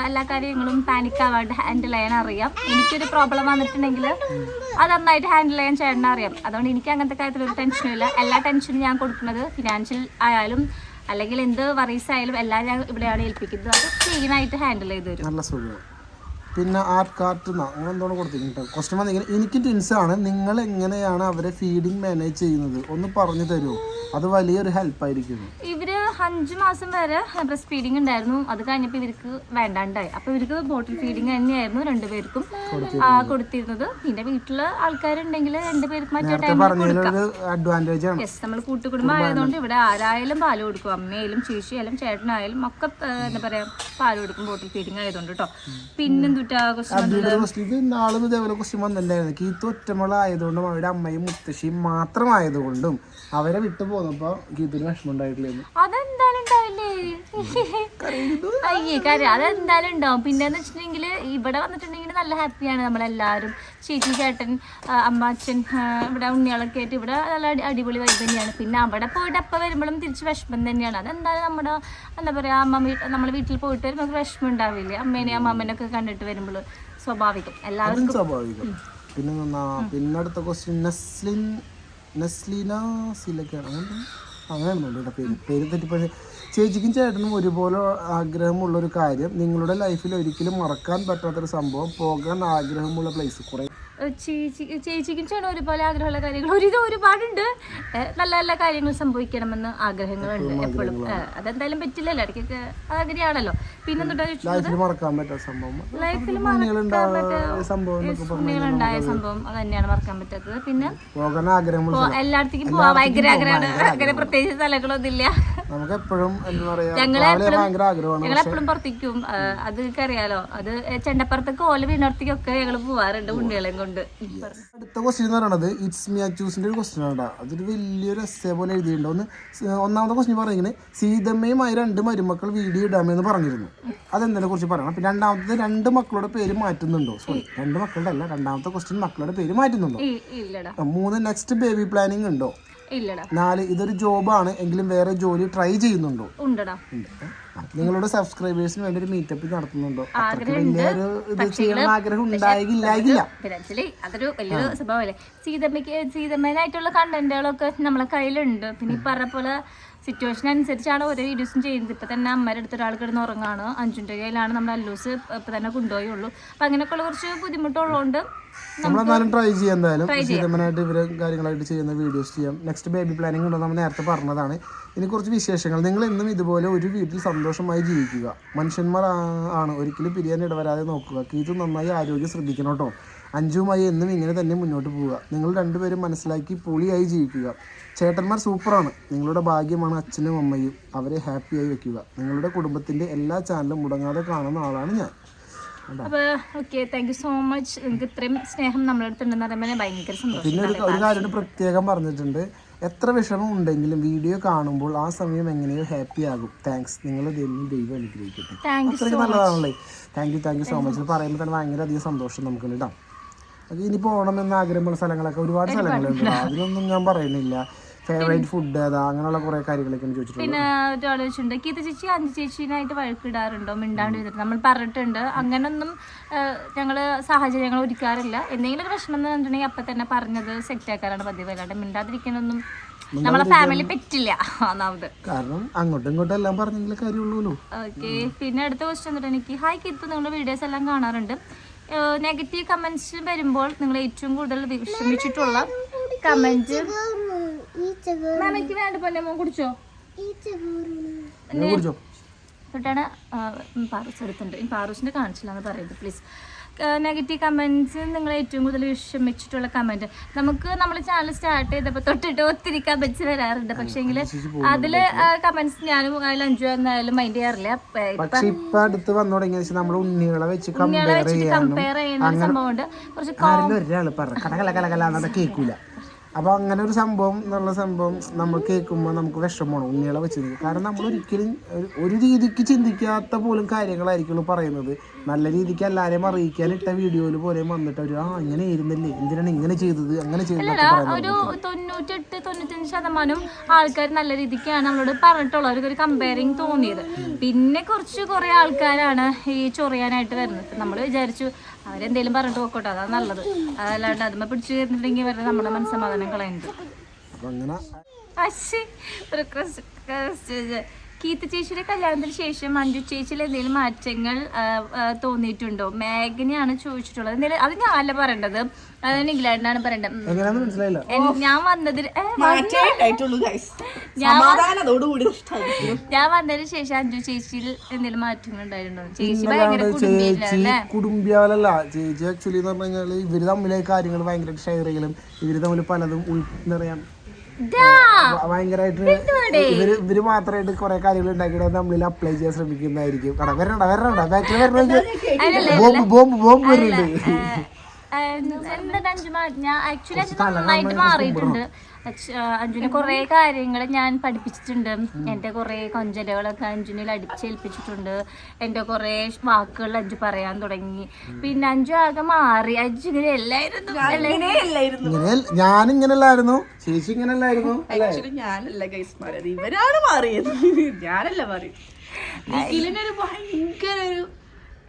എല്ലാ കാര്യങ്ങളും പാനിക് ആവാണ്ട് ഹാൻഡിൽ ചെയ്യാൻ അറിയാം. എനിക്കൊരു പ്രോബ്ലം വന്നിട്ടുണ്ടെങ്കിൽ അത് നന്നായിട്ട് ഹാൻഡിൽ ചെയ്യാൻ ചേട്ടനെ അറിയാം. അതുകൊണ്ട് എനിക്ക് അങ്ങനത്തെ കാര്യത്തിൽ ഒരു ടെൻഷനും ഇല്ല. എല്ലാ ടെൻഷനും ഞാൻ കൊടുക്കുന്നത് ഫിനാൻഷ്യൽ ആയാലും അല്ലെങ്കിൽ എന്ത് വറീസ് ആയാലും എല്ലാം ഞാൻ ഇവിടെയാണ് ഏൽപ്പിക്കുന്നത്. അത് ക്ലീനായിട്ട് ഹാൻഡിൽ ചെയ്ത് തരും. നല്ല സുഖം. പിന്നെ ആർട്ട് കാർട്ട് അങ്ങനെ എന്തോ കൊടുത്തിട്ടുണ്ട് ക്വസ്റ്റ്യൻ വന്നിങ്ങനെ എനിക്ക് ട്വിൻസാണ് ആണ് നിങ്ങൾ എങ്ങനെയാണ് അവരെ ഫീഡിങ് മാനേജ് ചെയ്യുന്നത്? ഒന്ന് പറഞ്ഞു തരുമോ അത് വലിയൊരു ഹെൽപ്പ് ആയിരിക്കും. ഇവർ അഞ്ചു മാസം വരെ ബ്രസ്റ്റ് ഫീഡിങ് ഉണ്ടായിരുന്നു. അത് കഴിഞ്ഞപ്പോൾ ഇവർക്ക് വേണ്ടാണ്ടായി. അപ്പൊ ഇവർക്ക് ബോട്ടിൽ ഫീഡിങ് തന്നെയായിരുന്നു രണ്ടുപേർക്കും കൊടുത്തിരുന്നത്. പിന്നെ വീട്ടിൽ ആൾക്കാരുണ്ടെങ്കിൽ രണ്ടുപേർക്കും മറ്റേ ടൈമിൽ ആണ്. യെസ് നമ്മൾ കൂട്ടുകുടുംബം ആയതുകൊണ്ട് ഇവിടെ ആരായാലും പാൽ കൊടുക്കും. അമ്മയായാലും ചേച്ചിയായാലും ചേട്ടനായാലും ഒക്കെ എന്താ പറയാ പാൽ കൊടുക്കും ബോട്ടിൽ ഫീഡിങ് ആയതുകൊണ്ട് കേട്ടോ പിന്നെന്തുട്ടാ നാളും ഇതേപോലെ ക്വസ്റ്റ്യൻ വന്നിട്ടുണ്ടായിരുന്നു. കീത്ത് ഒറ്റമുള ആയതുകൊണ്ടും അവരുടെ അമ്മയും മുത്തശ്ശിയും മാത്രമായതുകൊണ്ടും അവരെ വിട്ടു പോന്നപ്പോ ഗീത്തിന് വിഷമം ഉണ്ടായിട്ടില്ലായിരുന്നു. അതെന്തായാലും ഉണ്ടാവില്ലേ? അയ്യേ കാര്യം അതെന്തായാലും ഉണ്ടാവും. പിന്നെന്ന് വെച്ചിട്ടുണ്ടെങ്കിൽ ഇവിടെ വന്നിട്ടുണ്ടെങ്കിൽ നല്ല ഹാപ്പിയാണ് നമ്മളെല്ലാവരും. ചേച്ചി ചേട്ടൻ അമ്മ അച്ഛൻ ഇവിടെ ഉണ്ണികളൊക്കെ ആയിട്ട് ഇവിടെ നല്ല അടിപൊളി വൈബ് തന്നെയാണ്. പിന്നെ അവിടെ പോയിട്ട് അപ്പം വരുമ്പോഴും തിരിച്ച് വിഷമം തന്നെയാണ്. അതെന്തായാലും നമ്മുടെ എന്താ പറയുക അമ്മ നമ്മൾ വീട്ടിൽ പോയിട്ട് വരുമ്പോൾ വിഷമം ഉണ്ടാവില്ലേ? അമ്മേനെയും അമ്മമ്മനൊക്കെ കണ്ടിട്ട് വരുമ്പോൾ സ്വാഭാവികം. എല്ലാവർക്കും സ്വാഭാവികം. പിന്നെ പിന്നെ അടുത്ത ക്വസ്റ്റ്യൻ നെസ്ലിൻ നെസ്ലീന സിലക്കാണ്. അങ്ങനെ അങ്ങനെയാണെന്നുണ്ട് പേര്. പേര് തെറ്റിപ്പോയി. ചേച്ചിക്കും ചേട്ടനും ഒരുപോലെ ആഗ്രഹമുള്ള ഒരു കാര്യം നിങ്ങളുടെ ലൈഫിൽ ഒരിക്കലും മറക്കാൻ പറ്റാത്തൊരു സംഭവം പോകാൻ ആഗ്രഹമുള്ള പ്ലേസ് കുറേ ചേച്ചി ചേച്ചിക്കും ചേട്ടൻ ഒരുപോലെ ആഗ്രഹമുള്ള കാര്യങ്ങൾ. ഒരു ഇത് ഒരുപാടുണ്ട്. നല്ല നല്ല കാര്യങ്ങൾ സംഭവിക്കണമെന്ന് ആഗ്രഹങ്ങളുണ്ട് എപ്പോഴും അതെന്തായാലും പറ്റില്ലല്ലോ. ഇടയ്ക്കൊക്കെ ആഗ്രഹമാണല്ലോ പിന്നെ ലൈഫിൽ മറക്കാൻ പറ്റാത്ത സംഭവം. അത് തന്നെയാണ് മറക്കാൻ പറ്റാത്തത്. പിന്നെ എല്ലായിടത്തേക്കും പോവാൻ ഭയങ്കര ആഗ്രഹമാണ്. അങ്ങനെ പ്രത്യേകിച്ച് സ്ഥലങ്ങളൊന്നും ഇല്ല. ഞങ്ങളെ എപ്പോഴും പുറത്തേക്കും. അത് അറിയാലോ. അത് ചെണ്ടപ്പുറത്തേക്ക് ഓല വീണത്തേക്കൊക്കെ ഞങ്ങൾ പോവാറുണ്ട് കുട്ടികളെ കൊണ്ട് അടുത്ത ക്വസ്റ്റ്യൻ എന്ന് പറയുന്നത് ഇറ്റ്സ് മി അച്ചൂസിന്റെ ഒരു ക്വസ്റ്റ്യൻ ആണ് അതൊരു വലിയൊരു എസ്സേ പോലെ എഴുതിയിട്ടുണ്ട്. ഒന്ന് ഒന്നാമത്തെ ക്വസ്റ്റ്യൻ പറയുന്നത് സീതമ്മയുമായി രണ്ട് മരുമക്കൾ വീഡിയോ ഇടാമെന്ന് പറഞ്ഞിരുന്നു. അതെന്തിനെ കുറിച്ച് പറയണം? പിന്നെ രണ്ടാമത്തെ രണ്ട് മക്കളുടെ പേര് മാറ്റുന്നുണ്ടോ? സോറി രണ്ട് മക്കളുടെ അല്ല രണ്ടാമത്തെ ക്വസ്റ്റ്യൻ മക്കളുടെ പേര് മാറ്റുന്നുണ്ടോ? മൂന്ന് നെക്സ്റ്റ് ബേബി പ്ലാനിങ് ഉണ്ടോ? നാല് ഇതൊരു ജോബാണ്. എങ്കിലും വേറെ ജോലി ട്രൈ ചെയ്യുന്നുണ്ടോ. നിങ്ങളുടെ സബ്സ്ക്രൈബേഴ്സിന് വേണ്ടി ഒരു മീറ്റപ്പ് നടത്തുന്നുണ്ടോ? വലിയൊരു ഇത് ആഗ്രഹം ഉണ്ടായില്ലായില്ല ആക്ച്വലി അതൊരു വലിയൊരു സംഭവമല്ലേ സീതമ്മയ്ക്ക് സീതമ്മേനായിട്ടുള്ള കണ്ടന്റുകളൊക്കെ നമ്മളെ കയ്യിലുണ്ട്. പിന്നെ ഈ പറഞ്ഞ പോലെ സിറ്റുവേഷൻ അനുസരിച്ചാണ് ഓരോ വീഡിയോസും ചെയ്യുന്നത്. ഇപ്പം തന്നെ അമ്മയുടെ അടുത്ത് ഒരാൾ കിടന്ന് ഉറങ്ങാണ്. അഞ്ചിന്റെ കയ്യിലാണ് നമ്മൾ അല്ലൂസ് ഇപ്പം തന്നെ കൊണ്ടുപോയുള്ളൂ അപ്പം അങ്ങനെയൊക്കെയുള്ള കുറച്ച് ബുദ്ധിമുട്ടുള്ളതുകൊണ്ട് നമ്മളെന്നാലും ട്രൈ ചെയ്യാം. എന്തായാലും ഇവരെ കാര്യങ്ങളായിട്ട് ചെയ്യുന്ന വീഡിയോസ് ചെയ്യാം. നെക്സ്റ്റ് ബേബി പ്ലാനിങ് ഉണ്ടോ നമ്മൾ നേരത്തെ പറഞ്ഞതാണ്. ഇനി കുറച്ച് വിശേഷങ്ങൾ. നിങ്ങൾ എന്നും ഇതുപോലെ ഒരു വീട്ടിൽ സന്തോഷമായി ജീവിക്കുക. മനുഷ്യന്മാർ ആണ്. ഒരിക്കലും പിരിയാൻ ഇടവരാതെ നോക്കുക. കീതു നന്നായി ആരോഗ്യം ശ്രദ്ധിക്കണം കേട്ടോ. അഞ്ചുമായി എന്നും ഇങ്ങനെ തന്നെ മുന്നോട്ട് പോവുക. നിങ്ങൾ രണ്ടുപേരും മനസ്സിലാക്കി പൊളിയായി ജീവിക്കുക. ചേട്ടന്മാർ സൂപ്പറാണ്. നിങ്ങളുടെ ഭാഗ്യമാണ് അച്ഛനും അമ്മയും. അവരെ ഹാപ്പിയായി വെക്കുക. നിങ്ങളുടെ കുടുംബത്തിന്റെ എല്ലാ ചാനലും മുടങ്ങാതെ കാണുന്ന ആളാണ് ഞാൻ. അപ്പോൾ okay thank you so much നിങ്ങൾക്ക് ഇത്രയും സ്നേഹം നമ്മുടെ അടുത്തുണ്ടെന്ന് പറയുമ്പോൾ ഞാൻ ഭയങ്കര സന്തോഷം. പിന്നെ ഒരു ഒരു കാര്യം പ്രത്യേകം പറഞ്ഞിട്ടുണ്ട്. എത്ര വിഷമം ഉണ്ടെങ്കിലും വീഡിയോ കാണുമ്പോൾ ആ സമയം എങ്ങനെയോ ഹാപ്പി ആകും. താങ്ക്സ് നിങ്ങൾ ദൈവം അനുഗ്രഹിക്കട്ടെ. അത്രയ്ക്ക് നല്ലതാണല്ലേ? Thank you thank you so much പറയുമ്പോൾ തന്നെ ഭയങ്കര അധികം സന്തോഷം നമുക്ക് കേട്ടോ. ഇനി പോകണം എന്ന ആഗ്രഹമുള്ള സ്ഥലങ്ങളൊക്കെ ഒരുപാട് സ്ഥലങ്ങളുണ്ട്. അതിലൊന്നും ഞാൻ പറയുന്നില്ല. ഫേവറേറ്റ് ഫുഡ് ഏതാ? അങ്ങനെയുള്ള കുറെ കാര്യങ്ങളൊക്കെ ചോദിച്ചിട്ടുണ്ട്. പിന്നെ ഒരാൾ ചോദിച്ചിട്ടുണ്ട് ഗീത ചേച്ചി അഞ്ച് ചേച്ചീനായിട്ട് വഴക്കിടാറുണ്ടോ? മിണ്ടാണ്ട് വരുന്നത് നമ്മൾ പറഞ്ഞിട്ടുണ്ട്. അങ്ങനൊന്നും ഞങ്ങൾ സാഹചര്യങ്ങൾ ഒരുക്കാറില്ല. എന്തെങ്കിലും പ്രശ്നം എന്ന് പറഞ്ഞിട്ടുണ്ടെങ്കിൽ അപ്പം തന്നെ പറഞ്ഞത് സെറ്റ് ആക്കാറാണ് പതിവ്. അല്ലാണ്ട് മിണ്ടാതിരിക്കാനൊന്നും നമ്മളെ ഫാമിലി പറ്റില്ല. ഒന്നാമത്. കാരണം അങ്ങോട്ടും ഇങ്ങോട്ടും എല്ലാം പറഞ്ഞെങ്കിലും കാര്യമുള്ളൂ ഓക്കെ പിന്നെ അടുത്ത ക്വസ്റ്റ്യൻ എനിക്ക് ഹായ് കിത്തു നിങ്ങളുടെ വീഡിയോസ് എല്ലാം കാണാറുണ്ട്. നെഗറ്റീവ് കമന്റ്സ് വരുമ്പോൾ നിങ്ങൾ ഏറ്റവും കൂടുതൽ വിഷമിച്ചിട്ടുള്ള കമന്റ് മാമയ്ക്ക് വേണ്ട പോലെ മോൻ കുടിച്ചോ? കുടിച്ചോ? തൊട്ടാണ് പാറൂസ് എടുത്തിട്ടുണ്ട് ഈ പാറൂസിന്റെ കാണിച്ചില്ല എന്ന് പറയുന്നത് പ്ലീസ് നെഗറ്റീവ് കമന്റ്സ് നിങ്ങൾ ഏറ്റവും കൂടുതൽ വിഷമിച്ചിട്ടുള്ള കമന്റ് നമുക്ക് നമ്മൾ ചാനൽ സ്റ്റാർട്ട് ചെയ്തപ്പോൾ തൊട്ടിട്ട് ഒത്തിരി കമന്റ്സ് വരാറുണ്ട് പക്ഷേങ്കിൽ അതിൽ കമന്റ്സ് ഞാനും അതിൽ അഞ്ചു എന്നായാലും മൈൻഡ് ചെയ്യാറില്ല ഇപ്പൊ പക്ഷെ ഇപ്പൊ അടുത്ത് വന്നു തുടങ്ങിയ നമ്മൾ ഉണ്ണികളെ വെച്ച് കമ്പയർ ചെയ്യാനും കമ്പയർ ചെയ്യുന്ന ഒരു സംഭവമുണ്ട് കുറച്ച് കേൾക്കൂല അപ്പൊ അങ്ങനെ ഒരു സംഭവം എന്നുള്ള സംഭവം നമ്മൾ കേൾക്കുമ്പോൾ നമുക്ക് വിഷമമാണ് ഉണ്ണികളെ വെച്ച് നിൽക്കും കാരണം നമ്മൾ ഒരിക്കലും ഒരു- രീതിക്ക് ചിന്തിക്കാത്ത പോലും കാര്യങ്ങളായിരിക്കുള്ളൂ പറയുന്നത്. നല്ല രീതിക്ക് എല്ലാവരെയും അറിയിക്കാൻ ഇട്ട വീഡിയോയിൽ പോലെ വന്നിട്ട് അവർ ആ ഇങ്ങനെ ഇരുന്നില്ലേ എന്തിനാണ് ഇങ്ങനെ ചെയ്തത്? അങ്ങനെ ചെയ്തത് തൊണ്ണൂറ്റെട്ട് തൊണ്ണൂറ്റഞ്ച് ശതമാനം ആൾക്കാർ നല്ല രീതിക്കാണ് നമ്മളോട് പറഞ്ഞിട്ടുള്ളത്. അവർക്ക് ഒരു കമ്പയറിങ് തോന്നിയത്. പിന്നെ കുറച്ച് കുറെ ആൾക്കാരാണ് ഈ ചൊറിയാനായിട്ട് വരുന്നത്. നമ്മൾ വിചാരിച്ചു അവരെന്തേലും പറഞ്ഞിട്ട് പോക്കോട്ടെ അതാ നല്ലത്. അതല്ലാണ്ട് അതുമ്മ പിടിച്ചു തരുന്നുണ്ടെങ്കിൽ വരുന്നത് നമ്മുടെ മനസ്സമാധാനം കളയുന്നത് അശ്ശി ഒരു ക്വസ്റ്റ്യൻ കീർത്തി ചേച്ചിയുടെ കല്യാണത്തിന് ശേഷം മഞ്ജു ചേച്ചിയിൽ എന്തെങ്കിലും മാറ്റങ്ങൾ തോന്നിയിട്ടുണ്ടോ? മേഘനയാണ് ചോദിച്ചിട്ടുള്ളത്. എന്തെങ്കിലും അത് അല്ല പറയേണ്ടത്. അതാണ് ഇംഗ്ലണ്ടാണ് പറയേണ്ടത്. ഞാൻ നഷ്ടമായിരിക്കും ഞാൻ വന്നതിന് ശേഷം അഞ്ജു ചേച്ചിയിൽ എന്തെങ്കിലും മാറ്റങ്ങൾ ഉണ്ടായിട്ടുണ്ടോ? ചേച്ചി ഭയങ്കര ചേച്ചി കുടുംബിയാലല്ല ചേച്ചി ആക്ച്വലി എന്ന് പറഞ്ഞു കഴിഞ്ഞാൽ ഇവർ തമ്മിലെ കാര്യങ്ങൾ ഭയങ്കര ഷെയർ ചെയ്യലും ഇവർ തമ്മിൽ പലതും എന്താ പറയാ ഭയങ്കരമായിട്ട് ഇവർ ഇവർ മാത്രമായിട്ട് കുറെ കാര്യങ്ങൾ ഉണ്ടാക്കിയിട്ട് നമ്മളിൽ അപ്ലൈ ചെയ്യാൻ ശ്രമിക്കുന്നതായിരിക്കും. കട വരണ്ട വരണ്ട ബാക്കിൽ വരണ ബോംബ് ബോംബ് ബോംബ് വരുന്നുണ്ട് ഞാൻ ആക്ച്വലി മാറിയിട്ടുണ്ട്. അഞ്ജുനെ കുറേ കാര്യങ്ങൾ ഞാൻ പഠിപ്പിച്ചിട്ടുണ്ട്. എന്റെ കുറേ കൊഞ്ചലുകളൊക്കെ അഞ്ജുനിൽ അടിച്ചേൽപ്പിച്ചിട്ടുണ്ട്. എന്റെ കുറേ വാക്കുകൾ അഞ്ജു പറയാൻ തുടങ്ങി. പിന്നെ അഞ്ചു ആകെ മാറി. അഞ്ജു ഇങ്ങനെ എല്ലായിരുന്നു ഞാൻ ചേച്ചി ഇങ്ങനല്ലായിരുന്നു ആക്ച്വലി ഞാനല്ല ഗൈസ് മാറിയത്. ഇവരാണ് മാറിയത്. ഞാനല്ല മാറിയത്. ഭയങ്കര ഒരു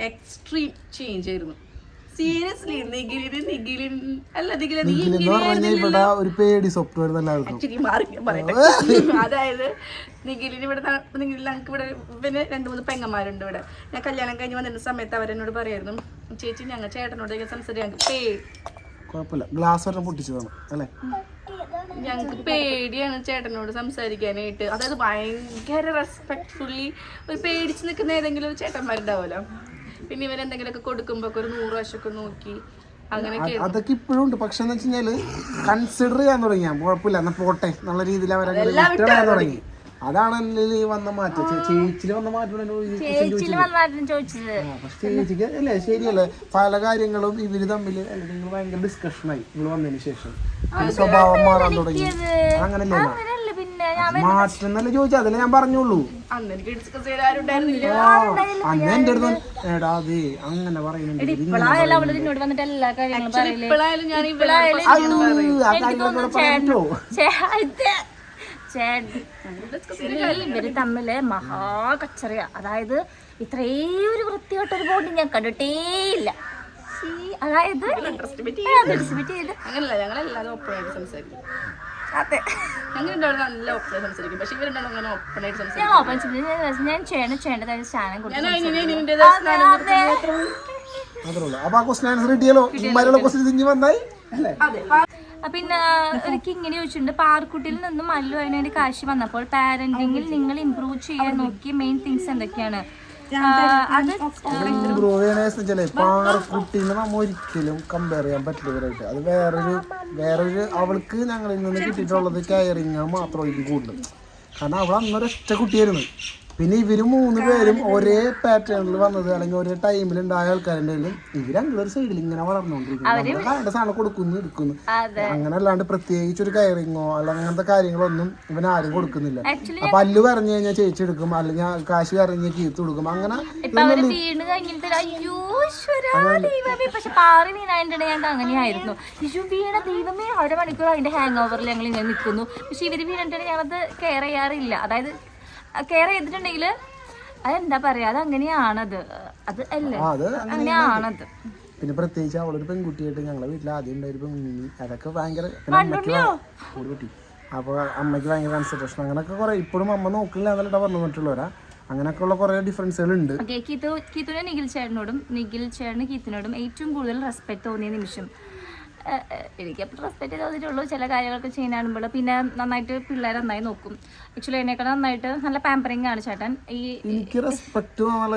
എക്സ്ട്രീം ചേഞ്ച് ആയിരുന്നു. സീരിയസ്ലി നിഖിലിന് നിഖിലിൻ അല്ല നിഖില നീ എന്ന് ഒരു പേടി സ്വപ്നം വരുന്ന എല്ലാവർക്കും ആക്ച്വലി മാറി ഞാൻ പറയട്ടെ. അതായത് നിഖിലിന് ഇവിടെ ഞങ്ങൾക്ക് പിന്നെ രണ്ട് മൂന്ന് പെങ്ങന്മാരുണ്ട് ഇവിടെ. ഞാൻ കല്യാണം കഴിഞ്ഞ് വന്നിരുന്ന സമയത്ത് അവരെന്നോട് പറയായിരുന്നു ചേച്ചി ഞങ്ങൾ ചേട്ടനോട് സംസാരിച്ച് ഞങ്ങൾക്ക് പേ കുഴപ്പമില്ല. ഗ്ലാസ് പൊട്ടിച്ചതാണ് അല്ലേ? ഞങ്ങൾക്ക് പേടിയാണ് ചേട്ടനോട് സംസാരിക്കാനായിട്ട്. അതായത് ഭയങ്കര റെസ്പെക്ട്ഫുള്ളി ഒരു പേടിച്ച് നിൽക്കുന്ന ഏതെങ്കിലും ഒരു ചേട്ടന്മാരുണ്ടാവുമല്ലോ. പിന്നെ ഇവരെന്തെങ്കിലുമൊക്കെ കൊടുക്കുമ്പോ ഒക്കെ ഒരു നൂറ് വശമൊക്കെ നോക്കി അതൊക്കെ ഇപ്പോഴും ഉണ്ട്. പക്ഷെ എന്ന് വെച്ച് കൺസിഡർ ചെയ്യാൻ തുടങ്ങി ഞാൻ കുഴപ്പമില്ല. എന്നാ പോട്ടെ. നല്ല രീതിയിൽ അവരങ്ങനെ തുടങ്ങി. അതാണ് ഈ വന്ന മാറ്റം. ചേച്ചിയിൽ വന്ന മാറ്റം ചേച്ചിക്ക് അല്ലേ ശരിയല്ലേ. പല കാര്യങ്ങളും ഇവർ തമ്മിൽ നിങ്ങൾ ഭയങ്കര ഡിസ്കഷനായി നിങ്ങൾ വന്നതിന് ശേഷം. സ്വഭാവം മാറാൻ തുടങ്ങി. അങ്ങനല്ലേ മാറ്റം എന്നല്ലേ ചോദിച്ചാൽ അതല്ലേ ഞാൻ പറഞ്ഞുള്ളൂ. അന്ന് എനിക്ക് ഡിസ്കസ് ചെയ്യാൻ ആരും ഉണ്ടായിരുന്നില്ല. അന്ന് എന്റെ അടുത്ത് എടാ അത് അങ്ങനെ പറയുന്നുണ്ട്. ഇവർ തമ്മിൽ മഹാ കച്ചറിയ അതായത് ഇത്രയും ഒരു വൃത്തികെട്ട ഒരു ബോഡി ഞാൻ കണ്ടിട്ടേ ഇല്ല അതായത് അങ്ങനല്ല ഞങ്ങളെല്ലാവരും ആയിട്ട് സംസാരിക്കും. അതെ. നല്ല ഓപ്പൺ ആയിട്ട് സംസാരിക്കും. പക്ഷെ ഇവരുണ്ടാവും അങ്ങനെ ഓപ്പൺ ആയിട്ട് സംസാരിക്കും ഞാൻ ഓപ്പൺ ചെയ്ത് ഞാൻ ചെയ്യേണ്ടതായ സ്ഥാനം കൊടുത്തു ഞാൻ അതിനെ ഇതിന്റെതായ സ്നാനം അതെ. മാത്രമേ ഉള്ളൂ അപ്പൊ ആ ക്വസ്റ്റൻ ആൻസർ കിട്ടിയല്ലോ? ഇമാരുള്ള ക്വസ്റ്റൻ തിരിഞ്ഞു വന്നായി? അല്ലേ? അതെ പിന്നെ എനിക്ക് ഇങ്ങനെ ചോദിച്ചിട്ടുണ്ട്. പാർക്കുട്ടിയിൽ നിന്നും മല്ലു അതിനുവേണ്ടി കാശി വന്നപ്പോൾ പാരന്റിങ്ങിൽ നിങ്ങൾ ഇമ്പ്രൂവ് ചെയ്യാൻ നോക്കിയ മെയിൻ തിങ്സ് എന്തൊക്കെയാണ്? പാറക്കുട്ടീനെ നമ്മ ഒരിക്കലും കമ്പയർ ചെയ്യാൻ പറ്റില്ല ഇവരായിട്ട്. അത് വേറൊരു വേറൊരു അവൾക്ക് ഞങ്ങളിൽ നിന്ന് കിട്ടിയിട്ടുള്ളത് കയറിങ്ങ മാത്രമായിരിക്കും കൂടുതൽ. കാരണം അവൾ അന്നൊരൊറ്റ കുട്ടിയായിരുന്നു. പിന്നെ ഇവർ മൂന്ന് പേരും ഒരേ പാറ്റേണിൽ വന്നത് അല്ലെങ്കിൽ ഒരേ ടൈമിൽ ഉണ്ടായ ആൾക്കാരുടെ ഇവർ അങ്ങനൊരു സൈഡിൽ ഇങ്ങനെ വളർന്നുകൊണ്ടിരിക്കുന്നു. വേണ്ട സാധനം കൊടുക്കുന്നു എടുക്കുന്നു. അങ്ങനെ അല്ലാണ്ട് പ്രത്യേകിച്ച് ഒരു കയറിങ്ങോ അല്ലെങ്കിൽ അങ്ങനത്തെ കാര്യങ്ങളൊന്നും ഇവൻ ആരും കൊടുക്കുന്നില്ല. അപ്പൊ അല്ലു പറഞ്ഞു കഴിഞ്ഞാൽ ചേച്ചി എടുക്കും അല്ലെങ്കിൽ കാശ് കറിഞ്ഞ് കീത്ത് കൊടുക്കും. അങ്ങനെ പക്ഷെ പാറി ഞങ്ങൾക്ക് അങ്ങനെയായിരുന്നു. ശിശു വീണ ദൈവമേ അരമണിക്കൂർ അതിന്റെ ഹാങ് ഓവറിൽ ഞങ്ങൾ ഇങ്ങനെ നിൽക്കുന്നു പക്ഷെ ഇവർ വീണിട്ടുണ്ടെങ്കിൽ ഞാനത് കെയർ ചെയ്യാറില്ല. അതായത് കെയർ ചെയ്തിട്ടുണ്ടെങ്കിൽ അതെന്താ പറയാ അത് അങ്ങനെയാണത് അത് അല്ലേ അങ്ങനെയാണത്. പിന്നെ പ്രത്യേകിച്ച് അവളൊരു പെൺകുട്ടിയായിട്ട് ഞങ്ങളെ വീട്ടിൽ ആദ്യം ഉണ്ടായ ഒരു പെൺകുഞ്ഞി. അതൊക്കെ ഭയങ്കര കുട്ടി. അപ്പോൾ അമ്മയ്ക്ക് ഭയങ്കര കൺസെൻട്രേഷൻ അങ്ങനെയൊക്കെ കുറെ. ഇപ്പോഴും അമ്മ നോക്കില്ല എന്നല്ല പറഞ്ഞു മറ്റുള്ളവരാ അങ്ങനെയൊക്കെ ഉള്ള കുറെ ഡിഫറൻസുകൾ ഉണ്ട് കീത്തു കീത്തുനെ നിഖിൽ ചേട്ടനോടും നിഖിൽ ചേട്ടന് കീത്തിനോടും ഏറ്റവും കൂടുതൽ റെസ്പെക്ട് തോന്നിയ നിമിഷം എനിക്ക് അപ്പം റെസ്പെക്ട് തോന്നിയിട്ടുള്ളൂ ചില കാര്യങ്ങളൊക്കെ ചെയ്യാനാകുമ്പോൾ പിന്നെ നന്നായിട്ട് പിള്ളേർ നന്നായി നോക്കും. ആക്ച്വലി എന്നെക്കാൾ നന്നായിട്ട് നല്ല പാമ്പറിങ് ആണ് ചേട്ടൻ. ഈ എനിക്ക് റെസ്പെക്ട് എന്നുള്ള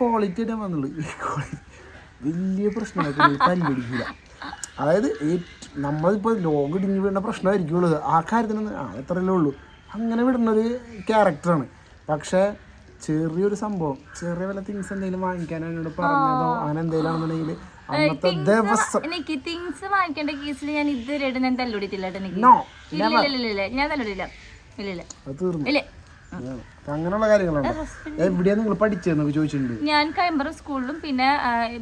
ക്വാളിറ്റി വന്നുള്ളൂ. വലിയ പ്രശ്നമായിട്ട് അതായത് നമ്മളിപ്പോ ലോകം ഇടിഞ്ഞു വീണ പ്രശ്നമായിരിക്കുള്ളൂ. ആ കാര്യത്തിനൊന്നും ആ എത്രയല്ലേ ഉള്ളൂ. അങ്ങനെ വിടുന്ന ഒരു ക്യാരക്ടറാണ് പക്ഷേ ചെറിയൊരു സംഭവം ചെറിയ വല്ല തിങ്സ് എന്തെങ്കിലും വാങ്ങിക്കാൻ എന്നോട് പറഞ്ഞതോ അങ്ങനെ എന്തെങ്കിലും ആണെന്നുണ്ടെങ്കിൽ അന്നത്തെ ദിവസം എനിക്ക് തിങ്സ് വാങ്ങിക്കേണ്ട കേസിൽ ഞാൻ ഇതുവരെയായിട്ട് ഞാൻ തല്ലുടിട്ടില്ല കേട്ടോ എനിക്ക്. നോ ഇല്ല ഇല്ല ഇല്ല ഇല്ല ഞാൻ ഇല്ല ഇല്ല. അത് തീർന്നു. ഇല്ല. അപ്പൊ അങ്ങനെയുള്ള കാര്യങ്ങളുണ്ട്. എവിടെയാ നിങ്ങൾ പഠിച്ചതെന്നൊക്കെ ചോദിച്ചിട്ടുണ്ട്? ഞാൻ കയമ്പറ സ്കൂളിലും പിന്നെ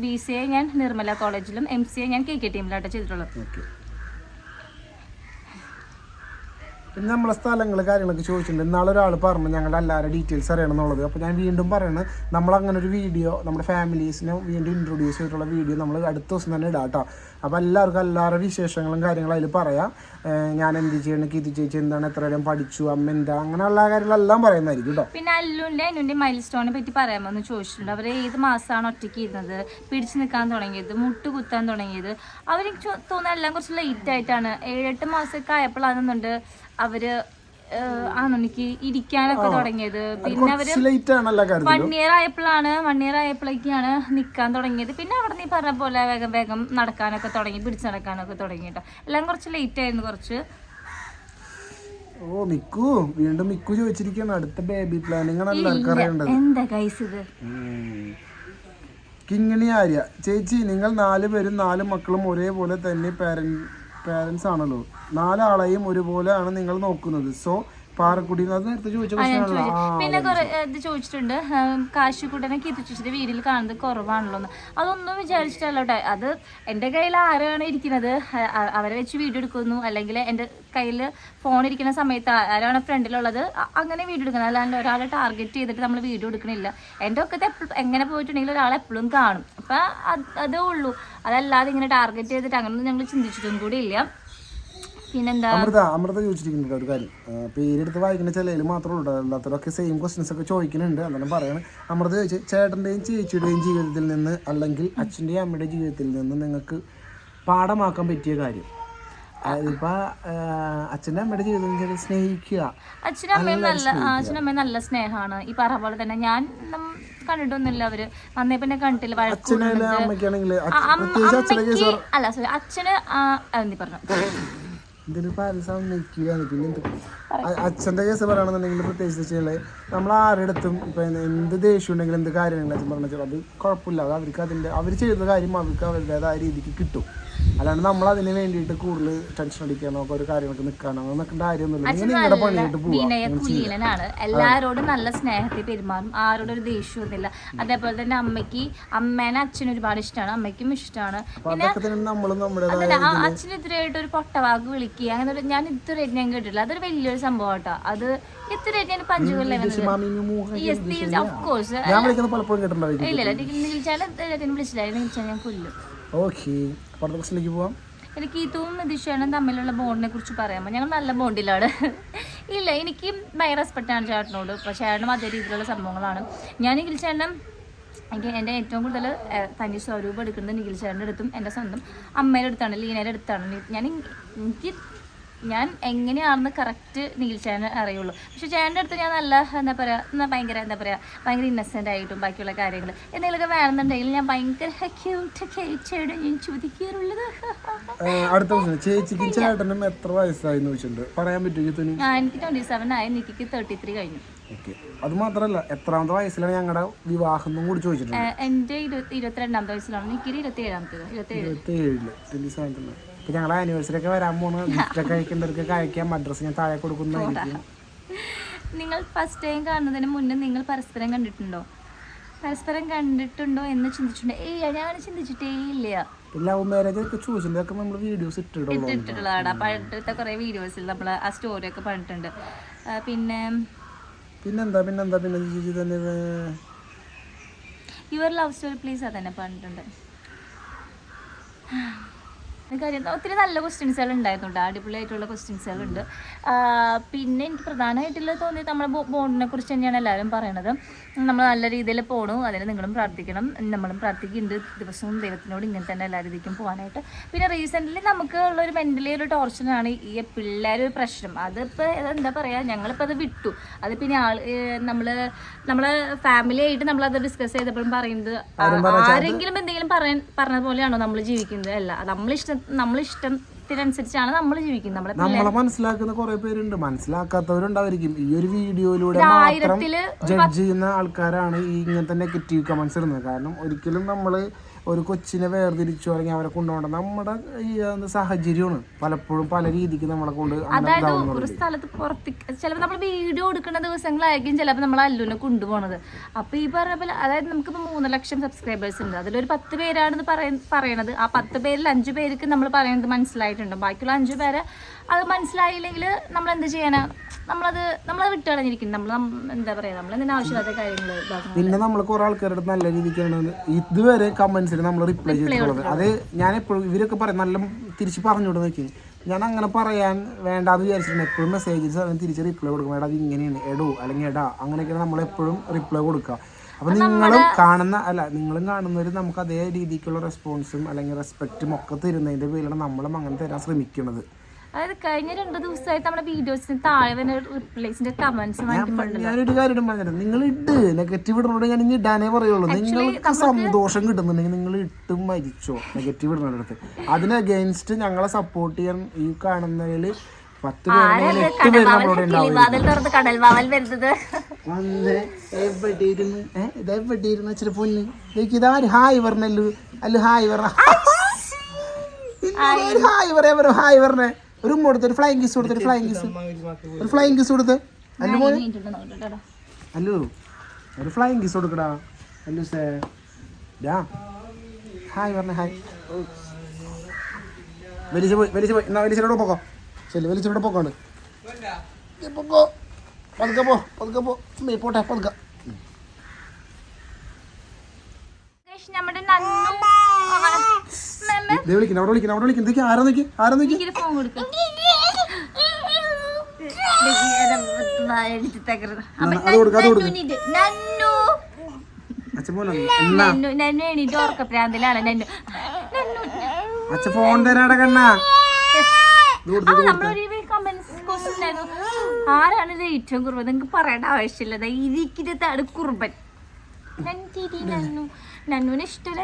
ബി സി എ ഞാൻ നിർമ്മല കോളേജിലും എം സി എ ഞാൻ കെ കെ ടീമിലാട്ടോ ചെയ്തിട്ടുള്ളത്. ഓക്കെ പിന്നെ നമ്മളെ സ്ഥലങ്ങൾ കാര്യങ്ങളൊക്കെ ചോദിച്ചിട്ടുണ്ട്. ഇന്നാളെ ഒരാൾ പറഞ്ഞു ഞങ്ങളുടെ എല്ലാവരുടെ ഡീറ്റെയിൽസ് അറിയണം എന്നുള്ളത് അപ്പോൾ ഞാൻ വീണ്ടും പറയുന്നത് നമ്മൾ അങ്ങനെ ഒരു വീഡിയോ നമ്മുടെ ഫാമിലീസിനെ വീണ്ടും ഇൻട്രൊഡ്യൂസ് ചെയ്തിട്ടുള്ള വീഡിയോ നമ്മൾ അടുത്ത ദിവസം തന്നെ ഇടാം കേട്ടോ അപ്പോൾ എല്ലാവർക്കും എല്ലാവരുടെ വിശേഷങ്ങളും കാര്യങ്ങളും അതിൽ പറയാം. ഞാൻ എന്ത് ചെയ്യണം? കീതി ചേച്ചി എന്താണ്? എത്ര നേരം പഠിച്ചു? അമ്മ എന്താ? അങ്ങനെയുള്ള കാര്യങ്ങളെല്ലാം പറയുന്നതായിരിക്കും കേട്ടോ പിന്നെ അല്ലുന്റെ അനുന്റെ മൈൽ സ്റ്റോണിനെ പറ്റി പറയാമെന്ന് ചോദിച്ചിട്ടുണ്ട്. അവർ ഏത് മാസമാണ് ഒറ്റയ്ക്ക് ഇരുന്നത്? പിടിച്ചു നിൽക്കാൻ തുടങ്ങിയത്? മുട്ട് കുത്താൻ തുടങ്ങിയത്? അവർ തോന്നുന്ന എല്ലാം കുറച്ച് ലേറ്റ് ആയിട്ടാണ്. ഏഴെട്ട് മാസമൊക്കെ ആയപ്പോഴാണെന്നുണ്ട് ആണെനിക്ക് ഇരിക്കാനൊക്കെ തുടങ്ങിയത്? പിന്നെ അവർ ആണ് വൺ ഇയർ ആയപ്പോഴാണ് വൺ ഇയർ ആയപ്പോഴേക്കാണ് നിൽക്കാൻ തുടങ്ങിയത്. പിന്നെ അവിടെ നീ പറഞ്ഞ പോലെ വേഗം വേഗം നടക്കാനൊക്കെ തുടങ്ങി പിടിച്ചു നടക്കാനൊക്കെ തുടങ്ങി കേട്ടോ എല്ലാം കുറച്ച് ലേറ്റ് ആയിരുന്നു കുറച്ച്. ഓ മിക്കു വീണ്ടും മിക്കു ചോദിച്ചിരിക്കുകയാണ് അടുത്ത ബേബി പ്ലാനിങ് ആണ് എല്ലാവർക്കും അറിയേണ്ടത് എന്താ ഗൈസ് ഇത്? കിങ്ങിണി ആര്യ. ചേച്ചി നിങ്ങൾ നാല് പേരും നാല് മക്കളും ഒരേപോലെ തന്നെ പാരൻ പാരൻസ് ആണല്ലോ. നാലാളെയും ഒരുപോലെയാണ് നിങ്ങൾ നോക്കുന്നത്. സോ പാറക്കുടി നേരത്തെ ചോദിച്ച പിന്നെ കുറെ ഇത് ചോദിച്ചിട്ടുണ്ട്. കാശിക്കുട്ടനെ കീർത്തിച്ചിട്ട് വീട്ടിൽ കാണുന്നത് കുറവാണല്ലോ എന്ന് അതൊന്നും വിചാരിച്ചിട്ടല്ല കേട്ടോ അത് എന്റെ കയ്യിൽ ആരാണ് ഇരിക്കുന്നത്? അവരെ വെച്ച് വീഡിയോ എടുക്കുന്നു. അല്ലെങ്കിൽ എന്റെ കയ്യിൽ ഫോൺ ഇരിക്കുന്ന സമയത്ത് ആരാണ് ഫ്രണ്ടിലുള്ളത്? അങ്ങനെ വീഡിയോ എടുക്കുന്നത്. അല്ലാണ്ട് ഒരാളെ ടാർഗറ്റ് ചെയ്തിട്ട് നമ്മൾ വീഡിയോ എടുക്കണില്ല. എന്റെ ഒക്കെ എങ്ങനെ പോയിട്ടുണ്ടെങ്കിൽ ഒരാളെ എപ്പോഴും കാണും. അപ്പം അത് അതേ ഉള്ളൂ. അതല്ലാതെ ഇങ്ങനെ ടാർഗറ്റ് ചെയ്തിട്ട് അങ്ങനെയൊന്നും ഞങ്ങൾ ചിന്തിച്ചിട്ടും കൂടി ഇല്ല പിന്നെന്താ? അമൃത അമൃത ചോദിച്ചിരിക്കുന്നുണ്ട് ഒരു കാര്യം. പേരെടുത്ത് വായിക്കുന്ന ചിലയിൽ മാത്രമേ ഉള്ളൂ അല്ലാത്തവരൊക്കെ സെയിം ക്വസ്റ്റ്യൻസ് ഒക്കെ ചോദിക്കുന്നുണ്ട്. അന്നേരം പറയണം അമൃത ചോദിച്ചു ചേട്ടന്റെയും ചേച്ചിയുടെയും ജീവിതത്തിൽ നിന്ന് അല്ലെങ്കിൽ അച്ഛന്റെയും അമ്മയുടെ ജീവിതത്തിൽ നിന്ന് നിങ്ങൾക്ക് പാഠമാക്കാൻ പറ്റിയ കാര്യം. അമ്മയുടെ ജീവിതം സ്നേഹിക്കുക. അച്ഛനും അമ്മയും നല്ല അച്ഛനും അമ്മയും നല്ല സ്നേഹമാണ്. ഈ പറഞ്ഞ പോലെ തന്നെ ഞാൻ കണ്ടിട്ടൊന്നുമില്ല അവർ. വന്നേ പിന്നെ കണ്ടിട്ടില്ല വഴക്ക് അച്ഛനായാലും അമ്മയ്ക്കാണെങ്കിൽ ആ, അമ്മ- അല്ല സോറി അച്ഛന് പറഞ്ഞു ഇതിന് പാരൻസ് നിൽക്കുക പിന്നെ അച്ഛന്റെ കേസ് പറയണമെന്നുണ്ടെങ്കിൽ പ്രത്യേകിച്ച് വെച്ചാൽ നമ്മൾ ആരുടെടുത്തും ഇപ്പം എന്ത് ദേഷ്യം ഉണ്ടെങ്കിലും എന്ത് കാര്യങ്ങളും അച്ഛൻ പറഞ്ഞാൽ അത് കുഴപ്പമില്ല. അത് അവർക്ക് അതിന്റെ അവർ ചെയ്യുന്ന കാര്യം അവർക്ക് അവരുടേതായ രീതിക്ക് കിട്ടും. അല്ലാണ്ട് നമ്മൾ അതിന് വേണ്ടിയിട്ട് കൂടുതൽ ടെൻഷൻ അടിക്കാനോ ഒരു കാര്യങ്ങൾക്ക് നിൽക്കാനോ നിൽക്കേണ്ട കാര്യമൊന്നുമില്ല. നിങ്ങൾ നിങ്ങളുടെ പണിയായിട്ട് പോവാം. വിനയ കുലീനനാണ്. എല്ലാരോടും നല്ല സ്നേഹത്തിൽ പെരുമാറും. ആരോടും ഒരു ദേഷ്യവും ദേഷ്യമൊന്നുമില്ല അതേപോലെ തന്നെ അമ്മയ്ക്ക് അമ്മേനെ അച്ഛനും ഒരുപാട് ഇഷ്ടമാണ് അമ്മയ്ക്കും ഇഷ്ടമാണ് അച്ഛനെതിരായിട്ട് ഒരു പൊട്ടവാക്ക് വിളിക്കുക അങ്ങനെ ഒരു ഞാൻ ഇത്ര ഞാൻ കേട്ടിട്ടില്ല. അതൊരു വലിയൊരു സംഭവം കേട്ടോ. അത് ഇത്രയായിട്ട് ഞാൻ പഞ്ചുകൊല്ലം ഓഫ് കോഴ്സ് ഇല്ല ഇല്ല നിൽച്ചാലും വിളിച്ചില്ല. ഞാൻ കൊല്ലും. ഓക്കെ. അടുത്ത പ്രശ്നത്തിലേക്ക് പോവാം. എനിക്ക് ഇതും നിതിഷേനും തമ്മിലുള്ള ബോണ്ടിനെ കുറിച്ച് പറയാമോ? ഞങ്ങൾ നല്ല ബോണ്ടിലാണ്. ഇല്ല എനിക്ക് ഭയങ്കര റെസ്പെക്റ്റ് ആണ് ചേട്ടനോട്. ഇപ്പൊ ചേട്ടനും അതേ രീതിയിലുള്ള സംഭവങ്ങളാണ്. ഞാൻ നിഖിൽ ചേട്ടനും എനിക്ക് എന്റെ ഏറ്റവും കൂടുതൽ തനി സ്വരൂപം എടുക്കുന്നത് നിഖിൽ ചേട്ടന്റെ അടുത്തും എന്റെ സ്വന്തം അമ്മയുടെ അടുത്താണ് ലീനയുടെ അടുത്താണ്. ഞാൻ എനിക്ക് ഞാൻ എങ്ങനെയാണെന്ന് കറക്റ്റ് നീൽ ചേട്ടന് അറിയുള്ളൂ. പക്ഷെ ചേട്ടന്റെ അടുത്ത് ഞാൻ നല്ല എന്താ പറയുക എന്നാ ഭയങ്കര എന്താ പറയുക ഭയങ്കര ഇന്നസെന്റ് ആയിട്ടും ബാക്കിയുള്ള കാര്യങ്ങൾ എന്തെങ്കിലുമൊക്കെ വേണമെന്നുണ്ടെങ്കിൽ ഞാൻ ഭയങ്കര ക്യൂട്ടൊക്കെ ചേട്ടൻ ഞാൻ ചോദിക്കാറുള്ളത്. അടുത്ത പ്രശ്നം ചേച്ചിക്കും ചേട്ടനും എത്ര വയസ്സായി ചോദിച്ചിട്ടുണ്ട്. പറയാൻ പറ്റുമോ ഞാൻ എനിക്ക് ട്വന്റി സെവൻ ആയി നിക്കിക്ക് തേർട്ടി ത്രീ കഴിഞ്ഞു. ഓക്കെ. അത് മാത്രമല്ല എത്രാമത്തെ വയസ്സിലാണ് ഞങ്ങളുടെ വിവാഹം കൂടി ചോദിച്ചിട്ടുണ്ട്. എന്റെ ഇരുപത്തി ഇരുപത്തിരണ്ടാമത്തെ വയസ്സിലാണ് എനിക്കൊരു ഇരുപത്തി ഏഴാമത്തേത് ഇരുപത്തി ഏഴ് ഇരുപത്തി ഏഴിൽ ട്വന്റി സെവൻത്തിന് ഇപ്പൊ ഞങ്ങളെ ആനിവേഴ്സറി ഒക്കെ വരാൻ പോണ്. ഗിഫ്റ്റ് ഒക്കെ അയക്കേണ്ടവർക്ക് അയക്കാം അഡ്രസ്സ് ഞാൻ താഴെ കൊടുക്കുന്നതായിരിക്കും നിങ്ങൾ ഫസ്റ്റ് ടൈം കാണുന്നതിന് മുന്നേ നിങ്ങൾ പരസ്പരം കണ്ടിട്ടുണ്ടോ? പരസ്പരം കണ്ടിട്ടുണ്ടോ എന്ന് ചിന്തിച്ചിട്ടുണ്ട്. ഏയ് ഞാൻ ചിന്തിച്ചിട്ടേ ഇല്ല. ലവ് മാരേജ് ഒക്കെ നമ്മൾ വീഡിയോസ് ഇട്ടിട്ടുള്ളതാണ്. പണ്ടത്തെ കുറേ വീഡിയോസിൽ നമ്മൾ ആ സ്റ്റോറി ഒക്കെ പറഞ്ഞിട്ടുണ്ട്. പിന്നെ പിന്നെന്താ പിന്നെന്താ പിന്നെ ചേച്ചി തന്നെ യുവർ ലവ് സ്റ്റോറി പ്ലീസ് അതന്നെ പറഞ്ഞിട്ടുണ്ട്. കാര്യം ഒത്തിരി നല്ല ക്വസ്റ്റ്യൻസുകൾ ഉണ്ടായിരുന്നുണ്ട് അടിപൊളിയായിട്ടുള്ള ക്വസ്റ്റ്യൻസുകളുണ്ട് പിന്നെ എനിക്ക് പ്രധാനമായിട്ടുള്ള തോന്നി നമ്മുടെ ബോണ്ടിനെ കുറിച്ച് തന്നെയാണ് എല്ലാവരും പറയണത്. നമ്മൾ നല്ല രീതിയിൽ പോണു അതിന് നിങ്ങളും പ്രാർത്ഥിക്കണം നമ്മളും പ്രാർത്ഥിക്കുന്നുണ്ട്. ദിവസവും ദൈവത്തിനോട് ഇങ്ങനെ തന്നെ എല്ലാ രീതിക്കും പോകാനായിട്ട്. പിന്നെ റീസെന്റ്ലി നമുക്ക് ഉള്ള ഒരു മെന്റലി ഒരു ടോർച്ചറാണ് ഈ പിള്ളേർ ഒരു പ്രശ്നം. അതിപ്പോൾ എന്താ പറയുക ഞങ്ങളിപ്പോൾ അത് വിട്ടു. അത് പിന്നെ ആൾ നമ്മൾ നമ്മളെ ഫാമിലി ആയിട്ട് നമ്മളത് ഡിസ്കസ് ചെയ്തപ്പോഴും പറയുന്നത് ആരെങ്കിലും എന്തെങ്കിലും പറയാൻ പറഞ്ഞ പോലെയാണോ നമ്മൾ ജീവിക്കുന്നത്? അല്ല നമ്മളിഷ്ടം നമ്മളിഷ്ടത്തിനനുസരിച്ചാണ് നമ്മൾ ജീവിക്കുന്നത്. നമ്മളെ നമ്മളെ മനസ്സിലാക്കുന്ന കുറെ പേരുണ്ട്. മനസ്സിലാക്കാത്തവരുണ്ടായിരിക്കും. ഈ ഒരു വീഡിയോയിലൂടെ മാത്രം ജഡ്ജ് ചെയ്യുന്ന ആൾക്കാരാണ് ഈ ഇങ്ങനത്തെ നെഗറ്റീവ് കമന്റ്സ് ഇടുന്നത്. കാരണം ഒരിക്കലും നമ്മൾ ഒരു കൊച്ചിനെ വേർതിരിച്ചോ അല്ലെങ്കിൽ അവരെ കൊണ്ടുപോകണം നമ്മുടെ ഈ സാഹചര്യമാണ് പലപ്പോഴും പല രീതിക്ക് നമ്മളെ കൊണ്ട് അതായത് ഒരു സ്ഥലത്ത് പുറത്തേക്ക് ചിലപ്പോൾ നമ്മൾ വീഡിയോ എടുക്കുന്ന ദിവസങ്ങളായിരിക്കും ചിലപ്പോൾ നമ്മൾ അല്ലുവിനെ കൊണ്ടുപോകണത് അപ്പോൾ ഈ പറഞ്ഞ പോലെ അതായത് നമുക്കിപ്പോൾ മൂന്ന് ലക്ഷം സബ്സ്ക്രൈബേഴ്സ് ഉണ്ട്. അതിലൊരു പത്ത് പേരാണെന്ന് പറയുന്നത് പറയണത്. ആ പത്ത് പേരിൽ അഞ്ച് പേർക്ക് നമ്മൾ പറയുന്നത് മനസ്സിലായിട്ടുണ്ട്? ബാക്കിയുള്ള അഞ്ച് പേര് അത് മനസ്സിലായില്ലെങ്കിൽ നമ്മൾ എന്ത് ചെയ്യാനാ നമ്മളത് നമ്മളത് വിട്ട് കളഞ്ഞിരിക്കും നമ്മൾ എന്താ പറയാ നമ്മൾ എന്തിനാ ആവശ്യമില്ലാത്ത കാര്യങ്ങൾ പിന്നെ നമ്മൾ കുറെ ആൾക്കാരുടെ നല്ല രീതിക്കാണ് ഇതുവരെ കമന്റ്സിൽ നമ്മൾ റിപ്ലൈ ചെയ്തിട്ടുള്ളത്. അത് ഞാൻ എപ്പോഴും ഇവരൊക്കെ പറയും നല്ല തിരിച്ച് പറഞ്ഞുകൊണ്ട് നോക്കി ഞാൻ അങ്ങനെ പറയാൻ വേണ്ടാന്ന് വിചാരിച്ചിട്ടുണ്ട്. എപ്പോഴും മെസ്സേജസ് തിരിച്ച് റിപ്ലൈ കൊടുക്കും. എടാ അത് ഇങ്ങനെയാണ്. എടോ അല്ലെങ്കിൽ എടാ അങ്ങനെയൊക്കെയാണ് നമ്മൾ എപ്പോഴും റിപ്ലൈ കൊടുക്കുക. അപ്പൊ നിങ്ങളും കാണുന്ന അല്ല നിങ്ങളും കാണുന്നവർ നമുക്ക് അതേ രീതിക്കുള്ള റെസ്പോൺസും അല്ലെങ്കിൽ റെസ്പെക്റ്റും ഒക്കെ തരുന്നതിന്റെ പേരിലാണ് നമ്മളും അങ്ങനെ തരാൻ ശ്രമിക്കുന്നത്. അതായത് കഴിഞ്ഞ രണ്ട് ദിവസമായിട്ട് നമ്മുടെ വീഡിയോസിന് താഴെ തന്നെ റിപ്ലൈസിന്റെ കമന്റ്സ് ഞാനൊരു കാര്യം പറഞ്ഞത് നിങ്ങൾ ഇട്ട് നെഗറ്റീവ് ഇടുന്നോട് ഞാൻ ഇനി ഇടാനേ പറയുള്ളൂ. നിങ്ങൾക്ക് സന്തോഷം കിട്ടുന്നുണ്ടെങ്കിൽ നിങ്ങൾ ഇട്ട് മരിച്ചോ നെഗറ്റീവ് ഇടുന്നവരുടെ അടുത്ത്. അതിന് അഗേൻസ്റ്റ് ഞങ്ങളെ സപ്പോർട്ട് ചെയ്യാൻ ഈ കാണുന്നതിൽ പത്ത് പേര് കടൽവാവൽ വരുന്നത്. വന്ന് ഏഹ് ഇത് ഇച്ചിരി പൊന്ന്? എനിക്ക് ഹായ് പറഞ്ഞല്ലോ അല്ല ഹായ് പറഞ്ഞ ഹായ് പറയാ പറ ഹായ് പറഞ്ഞേ ഒരു ഉമ്മ കൊടുത്ത് ഒരു ഫ്ലൈങ് കിസ് കൊടുത്ത് ഒരു ഫ്ലൈങ് കിസ് ഒരു ഫ്ലൈങ് കിസ് കൊടുത്ത്. അല്ലു മോനെ. അല്ലു ഒരു ഫ്ലൈങ് കിസ് കൊടുക്കടാ. അല്ലു സേ. ഡാ. ഹായ് പറഞ്ഞ ഹായ്. വലിച്ചു പോയി വലിച്ചു പോയി. എന്നാ വലിച്ചിലോട്ട് പോക്കോ. ശരി വലിച്ചിലോട്ട് പോക്കോണ്ട് പൊക്കോ പതുക്കെ പോ പതുക്കെ പോ. പോട്ടെ പതുക്കെ. നമ്മുടെ നന്നു ദേ വിളിക്കുന്നു അവിടെ വിളിക്കുന്നു അവിടെ വിളിക്കുന്നു. ഇതൊക്കെ ആരാ നോക്കി? ആരാ നോക്കി? അത് അച്ഛൻ പോലെ അച്ഛൻ ഫോൺ തരാടെ കണ്ണാ. ആരാണ് ഇത് ഏറ്റവും കുർബൻ നിങ്ങക്ക് പറയേണ്ട ആവശ്യമില്ല. ഇരിക്കുന്നതാണ് കുർബൻ നന്നുവിനെ ഇഷ്ടമല്ല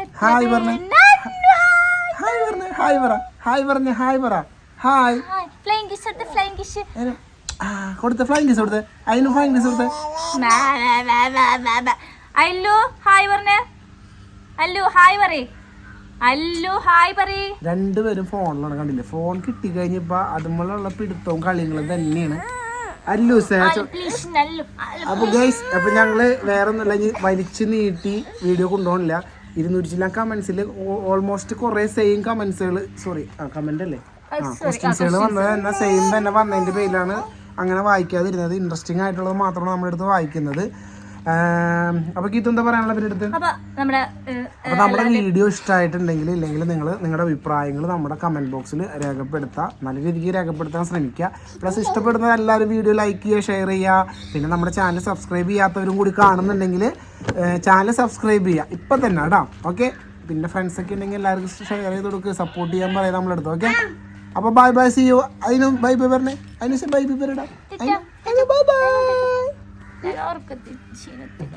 ഹായ് പറഞ്ഞു ഹായ് പറ. ഹായ് പറഞ്ഞ ഹായ് പറ. ഹായ്. ഫ്ലൈങ് കിസ് എടുത്ത് ഫ്ലൈങ് കിസ് കൊടുത്ത ഫ്ലൈങ് കിസ് കൊടുത്ത്. അതിന് ഫ്ലൈങ് കിസ് കൊടുത്ത്. അല്ലു ഹായ് പറഞ്ഞേ. അല്ലു ഹായ് പറയ്. അല്ലു ഹായ് പറയ്. രണ്ടുപേരും ഫോണിലാണ് കണ്ടില്ലേ? ഫോൺ കിട്ടി കഴിഞ്ഞപ്പോ അതുമ്പോഴുള്ള പിടുത്തവും കളികളും തന്നെയാണ്. അല്ലു അപ്പൊ ഗൈസ് അപ്പൊ ഞങ്ങൾ വേറെ ഒന്നുമില്ല ഇനി വലിച്ചു നീട്ടി വീഡിയോ കൊണ്ടുപോകണില്ല. ഇരുന്നൂറ്റി ചില കമന്റ്സിൽ ഓൾമോസ്റ്റ് കുറെ സെയിം കമന്റ്സുകൾ സോറി ആ കമന്റ് അല്ലേ? ആ ക്വസ്റ്റ്യൻസുകൾ വന്നത് തന്നെ സെയിം തന്നെ വന്നതിന്റെ പേരിലാണ് അങ്ങനെ വായിക്കാതിരുന്നത്. ഇൻട്രസ്റ്റിംഗ് ആയിട്ടുള്ളത് മാത്രമാണ് നമ്മുടെ അടുത്ത് വായിക്കുന്നത്. അപ്പൊ ഗീത്ത് എന്താ പറയാനുള്ള പേരെടുത്ത് അടുത്ത്? അപ്പൊ നമ്മുടെ അപ്പൊ നമ്മുടെ വീഡിയോ ഇഷ്ടമായിട്ടുണ്ടെങ്കിൽ ഇല്ലെങ്കിൽ നിങ്ങൾ നിങ്ങളുടെ അഭിപ്രായങ്ങൾ നമ്മുടെ കമന്റ് ബോക്സിൽ രേഖപ്പെടുത്തുക നല്ല രീതിക്ക് രേഖപ്പെടുത്താൻ ശ്രമിക്കുക. പ്ലസ് ഇഷ്ടപ്പെടുന്ന എല്ലാവരും വീഡിയോ ലൈക്ക് ചെയ്യുക ഷെയർ ചെയ്യുക. പിന്നെ നമ്മുടെ ചാനൽ സബ്സ്ക്രൈബ് ചെയ്യാത്തവരും കൂടി കാണുന്നുണ്ടെങ്കിൽ ചാനൽ സബ്സ്ക്രൈബ് ചെയ്യുക. ഇപ്പം തന്നെ കേട്ടോ. ഓക്കെ പിന്നെ ഫ്രണ്ട്സ് ഒക്കെ ഉണ്ടെങ്കിൽ എല്ലാവർക്കും ഷെയർ ചെയ്ത് കൊടുക്കുക സപ്പോർട്ട് ചെയ്യാൻ പറയാം നമ്മളെടുത്ത് ഓക്കെ അപ്പോൾ ബൈ ബൈ സി യു അതിനും ബൈ ബൈ പറഞ്ഞേ. അതിന് ബൈ ബൈ പറയടാ. ബൈ ബൈ ഞാൻ ഉറക്കത്തിൽ ക്ഷീണത്തിൽ